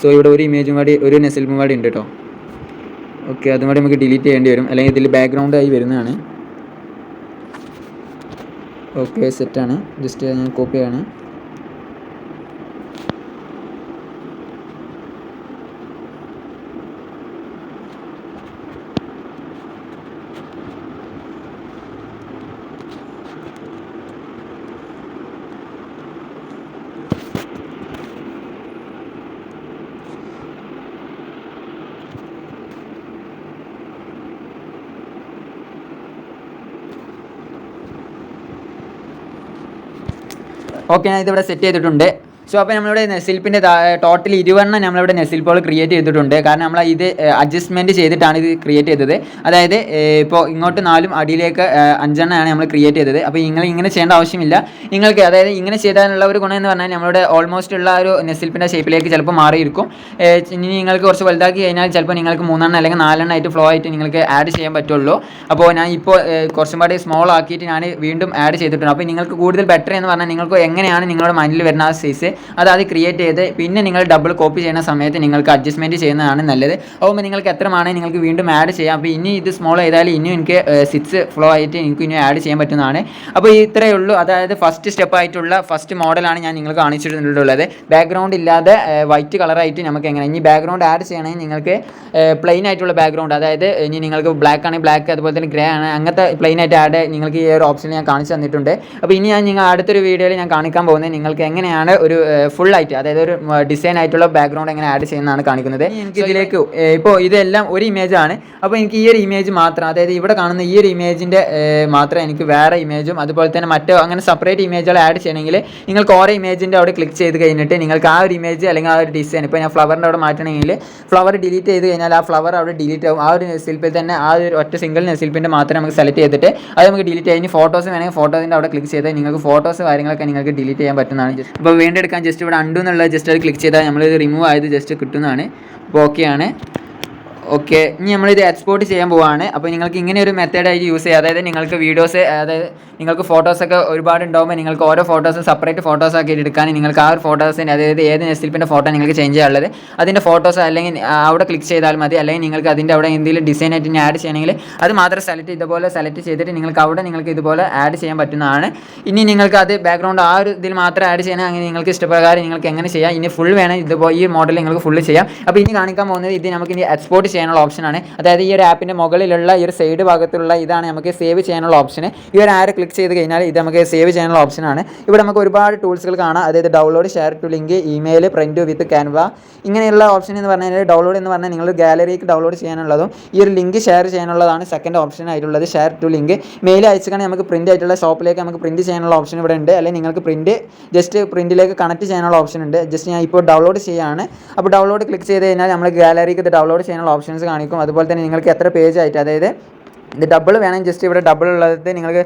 സോ ഇവിടെ ഒരു ഇമേജും കൂടി ഒരു നെസിൽമും കൂടി ഉണ്ട് കേട്ടോ ഓക്കെ അതും കൂടി നമുക്ക് ഡിലീറ്റ് ചെയ്യേണ്ടി വരും. അല്ലെങ്കിൽ ഇതിൽ ബാക്ക്ഗ്രൗണ്ട് ആയി വരുന്നതാണ്. ഓക്കെ സെറ്റാണ് ജസ്റ്റ് ഞാൻ കോപ്പി ചെയ്യാണ് ഓക്കെ ഞാൻ ഇതിവിടെ സെറ്റ് ചെയ്തിട്ടുണ്ട്. സോ അപ്പോൾ നമ്മളിവിടെ നെസിൽപ്പിന്റെ ടോട്ടൽ ഇരുവെണ്ണം നമ്മളിവിടെ നെസിൽപ്പോൾ ക്രിയേറ്റ് ചെയ്തിട്ടുണ്ട്. കാരണം നമ്മൾ ഇത് അഡ്ജസ്റ്റ്മെന്റ് ചെയ്തിട്ടാണ് ഇത് ക്രിയേറ്റ് ചെയ്തത്. അതായത് ഇപ്പോൾ ഇങ്ങോട്ട് നാലും അടിയിലേക്ക് അഞ്ചെണ്ണമാണ് നമ്മൾ ക്രിയേറ്റ് ചെയ്തത്. അപ്പോൾ നിങ്ങൾ ഇങ്ങനെ ചെയ്യേണ്ട ആവശ്യമില്ല. നിങ്ങൾക്ക് അതായത് ഇങ്ങനെ ചെയ്താലുള്ള ഒരു ഗുണം എന്ന് പറഞ്ഞാൽ നമ്മളുടെ ഓൾമോസ്റ്റ് ഉള്ള ഒരു നെസിൽപ്പിന്റെ ഷേപ്പിലേക്ക് ചിലപ്പോൾ മാറിയിരിക്കും. ഇനി നിങ്ങൾക്ക് കുറച്ച് വലുതാക്കി കഴിഞ്ഞാൽ ചിലപ്പോൾ നിങ്ങൾക്ക് മൂന്നെണ്ണം അല്ലെങ്കിൽ നാലെണ്ണം ആയിട്ട് ഫ്ലോ ആയിട്ട് നിങ്ങൾക്ക് ആഡ് ചെയ്യാൻ പറ്റുള്ളൂ. അപ്പോൾ ഞാൻ ഇപ്പോൾ കുറച്ചും കൂടി സ്മോൾ ആക്കിയിട്ട് ഞാൻ വീണ്ടും ആഡ് ചെയ്തിട്ടുണ്ട്. അപ്പോൾ നിങ്ങൾക്ക് കൂടുതൽ ബെറ്റർ എന്ന് പറഞ്ഞാൽ നിങ്ങൾക്ക് എങ്ങനെയാണ് നിങ്ങളുടെ മൈൻഡിൽ വരുന്ന ആ സൈസ് അത് അത് ക്രിയേറ്റ് ചെയ്ത് പിന്നെ നിങ്ങൾ ഡബിൾ കോപ്പി ചെയ്യുന്ന സമയത്ത് നിങ്ങൾക്ക് അഡ്ജസ്റ്റ്മെന്റ് ചെയ്യുന്നതാണ് നല്ലത്. അപ്പോൾ നിങ്ങൾക്ക് എത്രമാണ് നിങ്ങൾക്ക് വീണ്ടും ആഡ് ചെയ്യാം. അപ്പോൾ ഇനി ഇത് സ്മോൾ ചെയ്താൽ ഇനിയും എനിക്ക് സിക്സ് ഫ്ലോ ആയിട്ട് എനിക്ക് ഇനി ആഡ് ചെയ്യാൻ പറ്റുന്നതാണ്. അപ്പോൾ ഇത്രയേ ഉള്ളൂ. അതായത് ഫസ്റ്റ് സ്റ്റെപ്പ് ആയിട്ടുള്ള ഫസ്റ്റ് മോഡലാണ് ഞാൻ നിങ്ങൾക്ക് കാണിച്ചിട്ടുള്ളത്. ബാക്ക്ഗ്രൗണ്ട് ഇല്ലാതെ വൈറ്റ് കളറായിട്ട് നമുക്ക് എങ്ങനെ ഇനി ബാക്ക്ഗ്രൗണ്ട് ആഡ് ചെയ്യണമെങ്കിൽ നിങ്ങൾക്ക് പ്ലെയിൻ ആയിട്ടുള്ള ബാക്ക്ഗ്രൗണ്ട് അതായത് ഇനി നിങ്ങൾക്ക് ബ്ലാക്ക് ആണെങ്കിൽ ബ്ലാക്ക് അതുപോലെ തന്നെ ഗ്രേ ആണ് അങ്ങനത്തെ പ്ലെയിൻ ആയിട്ട് ആഡ് നിങ്ങൾക്ക് ഈ ഒരു ഓപ്ഷൻ ഞാൻ കാണിച്ചു തന്നിട്ടുണ്ട്. അപ്പോൾ ഇനി ഞാൻ നിങ്ങൾ അടുത്തൊരു വീഡിയോയിൽ ഞാൻ കാണിക്കാൻ പോകുന്നത് നിങ്ങൾക്ക് എങ്ങനെയാണ് ഒരു ഫുൾ ആയിട്ട് അതായത് ഒരു ഡിസൈൻ ആയിട്ടുള്ള ബാക്ക്ഗ്രൗണ്ട് എങ്ങനെ ആഡ് ചെയ്യുന്നതാണ് കാണിക്കുന്നത്. എനിക്ക് ഇതിലേക്ക് ഇപ്പോൾ ഇതെല്ലാം ഒരു ഇമേജ് ആണ്. അപ്പോൾ എനിക്ക് ഈ ഒരു ഇമേജ് മാത്രം അതായത് ഇവിടെ കാണുന്ന ഈ ഒരു ഇമേജിന്റെ മാത്രം എനിക്ക് വേറെ ഇമേജും അതുപോലെ തന്നെ മറ്റോ അങ്ങനെ സെപ്പറേറ്റ് ഇമേജുകൾ ആഡ് ചെയ്യണമെങ്കിൽ നിങ്ങൾക്ക് ഓരോ ഇമേജിന്റെ അവിടെ ക്ലിക്ക് ചെയ്ത് കഴിഞ്ഞിട്ട് നിങ്ങൾക്ക് ആ ഒരു ഇമേജ് അല്ലെങ്കിൽ ആ ഒരു ഡിസൈൻ ഇപ്പോൾ ഞാൻ ഫ്ലവറിന്റെ അവിടെ മാറ്റണമെങ്കിൽ ഫ്ലവർ ഡിലീറ്റ് ചെയ്ത് കഴിഞ്ഞാൽ ആ ഫ്ലവർ അവിടെ ഡിലീറ്റ് ആവും. ആ ഒരു സിൽപ്പിൽ തന്നെ ആ ഒരു ഒറ്റ സിംഗിൾ നെസിൽപ്പിന്റെ മാത്രം നമുക്ക് സെലക്ട് ചെയ്തിട്ട് അത് നമുക്ക് ഡിലീറ്റ് ചെയ്യാം. ഇനി ഫോട്ടോസ് വേണമെങ്കിൽ ഫോട്ടോസിന്റെ അവിടെ ക്ലിക്ക് ചെയ്താൽ നിങ്ങൾക്ക് ഫോട്ടോസ് കാര്യങ്ങളൊക്കെ നിങ്ങൾക്ക് ഡിലീറ്റ് ചെയ്യാൻ പറ്റുന്നതാണ്. അപ്പോൾ വീണ്ടെടുക്കാൻ ജസ്റ്റ് ഇവിടെ അണ്ടു എന്നുള്ളത് ജസ്റ്റ് അത് ക്ലിക്ക് ചെയ്താൽ നമ്മൾ റിമൂവ് ആയത് ജസ്റ്റ് കിട്ടുന്നതാണ്. അപ്പോൾ ഓക്കെയാണ് ഓക്കെ ഇനി നമ്മളിത് എക്സ്പോർട്ട് ചെയ്യാൻ പോവാണ്. അപ്പോൾ നിങ്ങൾക്ക് ഇങ്ങനെ ഒരു മെത്തേഡായിട്ട് യൂസ് ചെയ്യുക. അതായത് നിങ്ങൾക്ക് വീഡിയോസ് അതായത് നിങ്ങൾക്ക് ഫോട്ടോസൊക്കെ ഒരുപാട് ഉണ്ടാകുമ്പോൾ നിങ്ങൾക്ക് ഓരോ ഫോട്ടോസും സെപ്പറേറ്റ് ഫോട്ടോസ് ആക്കി എടുക്കാൻ നിങ്ങൾക്ക് ആ ഒരു ഫോട്ടോസിന് അതായത് ഏത് നെസ്റ്റിൽപ്പിന്റെ ഫോട്ടോ നിങ്ങൾക്ക് ചേഞ്ച് ചെയ്യാനുള്ളത് അതിന്റെ ഫോട്ടോസ് അല്ലെങ്കിൽ അവിടെ ക്ലിക്ക് ചെയ്താൽ മതി. അല്ലെങ്കിൽ നിങ്ങൾക്ക് അതിന്റെ അവിടെ എന്തെങ്കിലും ഡിസൈൻ ആയിട്ട് ഇനി ആഡ് ചെയ്യണമെങ്കിൽ അത് മാത്രം സെലക്ട് ഇതുപോലെ സെലക്ട് ചെയ്തിട്ട് നിങ്ങൾക്ക് അവിടെ നിങ്ങൾക്ക് ഇതുപോലെ ആഡ് ചെയ്യാൻ പറ്റുന്നതാണ്. ഇനി നിങ്ങൾക്ക് അത് ബാക്ക്ഗ്രൗണ്ട് ആ ഒരു ഇതിൽ മാത്രം ആഡ് ചെയ്യണം. അങ്ങനെ നിങ്ങൾക്ക് ഇഷ്ടപ്രകാരം നിങ്ങൾക്ക് എങ്ങനെ ചെയ്യാം. ഇനി ഫുൾ വേണം ഇതുപോലെ ഈ മോഡൽ നിങ്ങൾക്ക് ഫുൾ ചെയ്യാം. അപ്പോൾ ഇനി കാണിക്കാൻ പോകുന്നത് ഇത് നമുക്ക് ഇനി എക്സ്പോർട്ട് ചെയ്യാനുള്ള ഓപ്ഷനാണ്. അതായത് ഈ ഒരു ആപ്പിന്റെ മുകളിലുള്ള ഈ ഒരു സൈഡ് ഭാഗത്തുള്ള ഇതാണ് നമുക്ക് സേവ് ചെയ്യാനുള്ള ഓപ്ഷൻ ഈ ഒരു ആര് ക്ലിക്ക് ചെയ്ത് കഴിഞ്ഞാൽ ഇത് നമുക്ക് സേവ് ചെയ്യാനുള്ള ഓപ്ഷനാണ്. ഇവിടെ നമുക്ക് ഒരുപാട് ടൂൾസുകൾ കാണാം. അതായത് download share to link email print with Canva. ഇങ്ങനെയുള്ള ഓപ്ഷൻ എന്ന് പറഞ്ഞാൽ ഡൗൺലോഡ് എന്ന് പറഞ്ഞാൽ നിങ്ങൾ ഗാലറിക്ക് ഡൗൺലോഡ് ചെയ്യാനുള്ളതും ഈ ഒരു ലിങ്ക് ഷെയർ ചെയ്യാനുള്ളതാണ് സെക്കൻഡ് ഓപ്ഷൻ ആയിട്ടുള്ളത് ഷെയർ ടു ലിങ്ക്. മെയിൽ അയച്ചിട്ടാണെങ്കിൽ നമുക്ക് പ്രിന്റ് ആയിട്ടുള്ള ഷോപ്പിലേക്ക് നമുക്ക് പ്രിന്റ് ചെയ്യാനുള്ള ഓപ്ഷൻ ഇവിടെ ഉണ്ട്. അല്ലെങ്കിൽ നിങ്ങൾക്ക് പ്രിന്റ് ജസ്റ്റ് പ്രിന്റിലേക്ക് കണക്ട് ചെയ്യാനുള്ള ഓപ്ഷൻ ഉണ്ട്. ജസ്റ്റ് ഞാൻ ഇപ്പോൾ ഡൗൺലോഡ് ചെയ്യുകയാണ് അപ്പോൾ ഡൗൺലോഡ് ക്ലിക്ക് ചെയ്ത് കഴിഞ്ഞാൽ നമ്മൾ ഗാലറിക്ക് ഡൗൺലോഡ് ചെയ്യാനുള്ള ഓപ്ഷൻസ് കാണിക്കും. അതുപോലെ തന്നെ നിങ്ങൾക്ക് എത്ര പേജ് ആയിട്ട് അതായത് ഇത് ഡബിൾ വേണം ജസ്റ്റ് ഇവിടെ ഡബിൾ ഉള്ളത് നിങ്ങൾക്ക്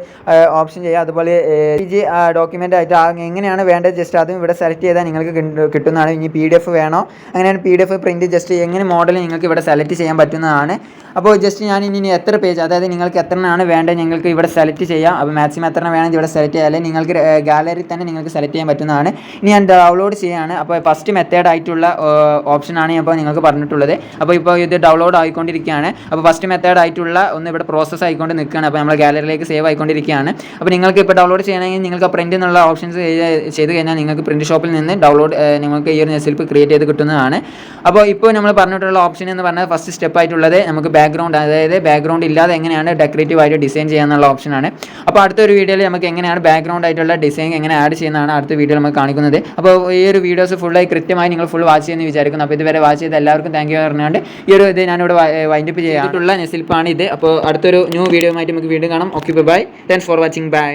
ഓപ്ഷൻ ചെയ്യാം. അതുപോലെ പി ജി ഡോക്യുമെന്റ് ആയിട്ട് എങ്ങനെയാണ് വേണ്ടത് ജസ്റ്റ് അതും ഇവിടെ സെലക്ട് ചെയ്താൽ നിങ്ങൾക്ക് കിട്ട- കിട്ടുന്നതാണ്. ഇനി പി ഡി എഫ് വേണോ? അങ്ങനെയാണ് P D F print just എങ്ങനെ മോഡൽ നിങ്ങൾക്ക് ഇവിടെ സെലക്ട് ചെയ്യാൻ പറ്റുന്നതാണ്. അപ്പോൾ ജസ്റ്റ് ഞാൻ ഇനി എത്ര പേജ് അതായത് നിങ്ങൾക്ക് എത്ര എണ്ണമാണ് വേണ്ടത് നിങ്ങൾക്ക് ഇവിടെ സെലക്ട് ചെയ്യാം. അപ്പോൾ മാക്സിമം എത്ര വേണമെങ്കിൽ ഇവിടെ സെലക്ട് ചെയ്യാം. അല്ലെങ്കിൽ നിങ്ങൾക്ക് ഗാലറി തന്നെ നിങ്ങൾക്ക് സെലക്ട് ചെയ്യാൻ പറ്റുന്നതാണ്. ഇനി ഞാൻ ഡൗൺലോഡ് ചെയ്യാണ്. അപ്പോൾ ഫസ്റ്റ് മെത്തേഡ് ആയിട്ടുള്ള ഓപ്ഷനാണ് ഇപ്പോൾ നിങ്ങൾക്ക് പറഞ്ഞിട്ടുള്ളത്. അപ്പോൾ ഇപ്പോൾ ഇത് ഡൗൺലോഡ് ആയിക്കൊണ്ടിരിക്കുകയാണ്. അപ്പോൾ ഫസ്റ്റ് മെത്തേഡ് ആയിട്ടുള്ള ഒന്ന് ഇവിടെ പ്രോസസ്സ് ആയിക്കൊണ്ട് നിൽക്കുകയാണ്. അപ്പോൾ നമ്മൾ ഗാലറിയിലേക്ക് സേവ് ആയിക്കൊണ്ടിരിക്കുകയാണ്. അപ്പോൾ നിങ്ങൾക്ക് ഇപ്പോൾ ഡൗൺലോഡ് ചെയ്യണമെങ്കിൽ നിങ്ങൾക്ക് പ്രിന്റ് എന്നുള്ള ഓപ്ഷൻസ് ചെയ്ത് കഴിഞ്ഞാൽ നിങ്ങൾക്ക് പ്രിന്റ് ഷോപ്പിൽ നിന്ന് ഡൗൺലോഡ് നിങ്ങൾക്ക് ഈ ഒരു നെസിൽപ്പ് ക്രിയേറ്റ് ചെയ്ത് കിട്ടുന്നതാണ്. അപ്പോൾ ഇപ്പോൾ നമ്മൾ പറഞ്ഞിട്ടുള്ള ഓപ്ഷൻ എന്ന് പറഞ്ഞാൽ ഫസ്റ്റ് സ്റ്റെപ്പ് ആയിട്ടുള്ളത് നമുക്ക് ബാക്ക്ഗ്രൗണ്ട് അതായത് ബാക്ക്ഗ്രൗണ്ട് ഇല്ലാതെ എങ്ങനെയാണ് ഡെക്കറേറ്റീവ് ആയിട്ട് ഡിസൈൻ ചെയ്യാന്നുള്ള ഓപ്ഷനാണ് അപ്പോൾ അടുത്തൊരു വീഡിയോയിൽ നമുക്ക് എങ്ങനെയാണ് ബാക്ക്ഗ്രൗണ്ട് ആയിട്ടുള്ള ഡിസൈൻ എങ്ങനെ ആഡ് ചെയ്യുന്നതാണ് അടുത്ത വീഡിയോ നമുക്ക് കാണിക്കുന്നത്. അപ്പോൾ ഈ ഒരു വീഡിയോസ് ഫുള്ളായി കൃത്യമായി നിങ്ങൾ ഫുൾ വാച്ച് ചെയ്യുമെന്ന് വിചാരിക്കുന്നു. അപ്പോൾ ഇതുവരെ വാച്ച് ചെയ്ത എല്ലാവർക്കും താങ്ക് യു പറഞ്ഞുകൊണ്ട് ഈ ഒരു ഇത് ഞാനിവിടെ വൈൻഡപ്പ് ചെയ്യാനുള്ള നെസിൽപ്പാണ് ഇത്. അപ്പോൾ അടുത്തൊരു ന്യൂ വീഡിയോ ആയിട്ട് നമുക്ക് വീണ്ടും കാണാം. Okay bye thanks for watching bye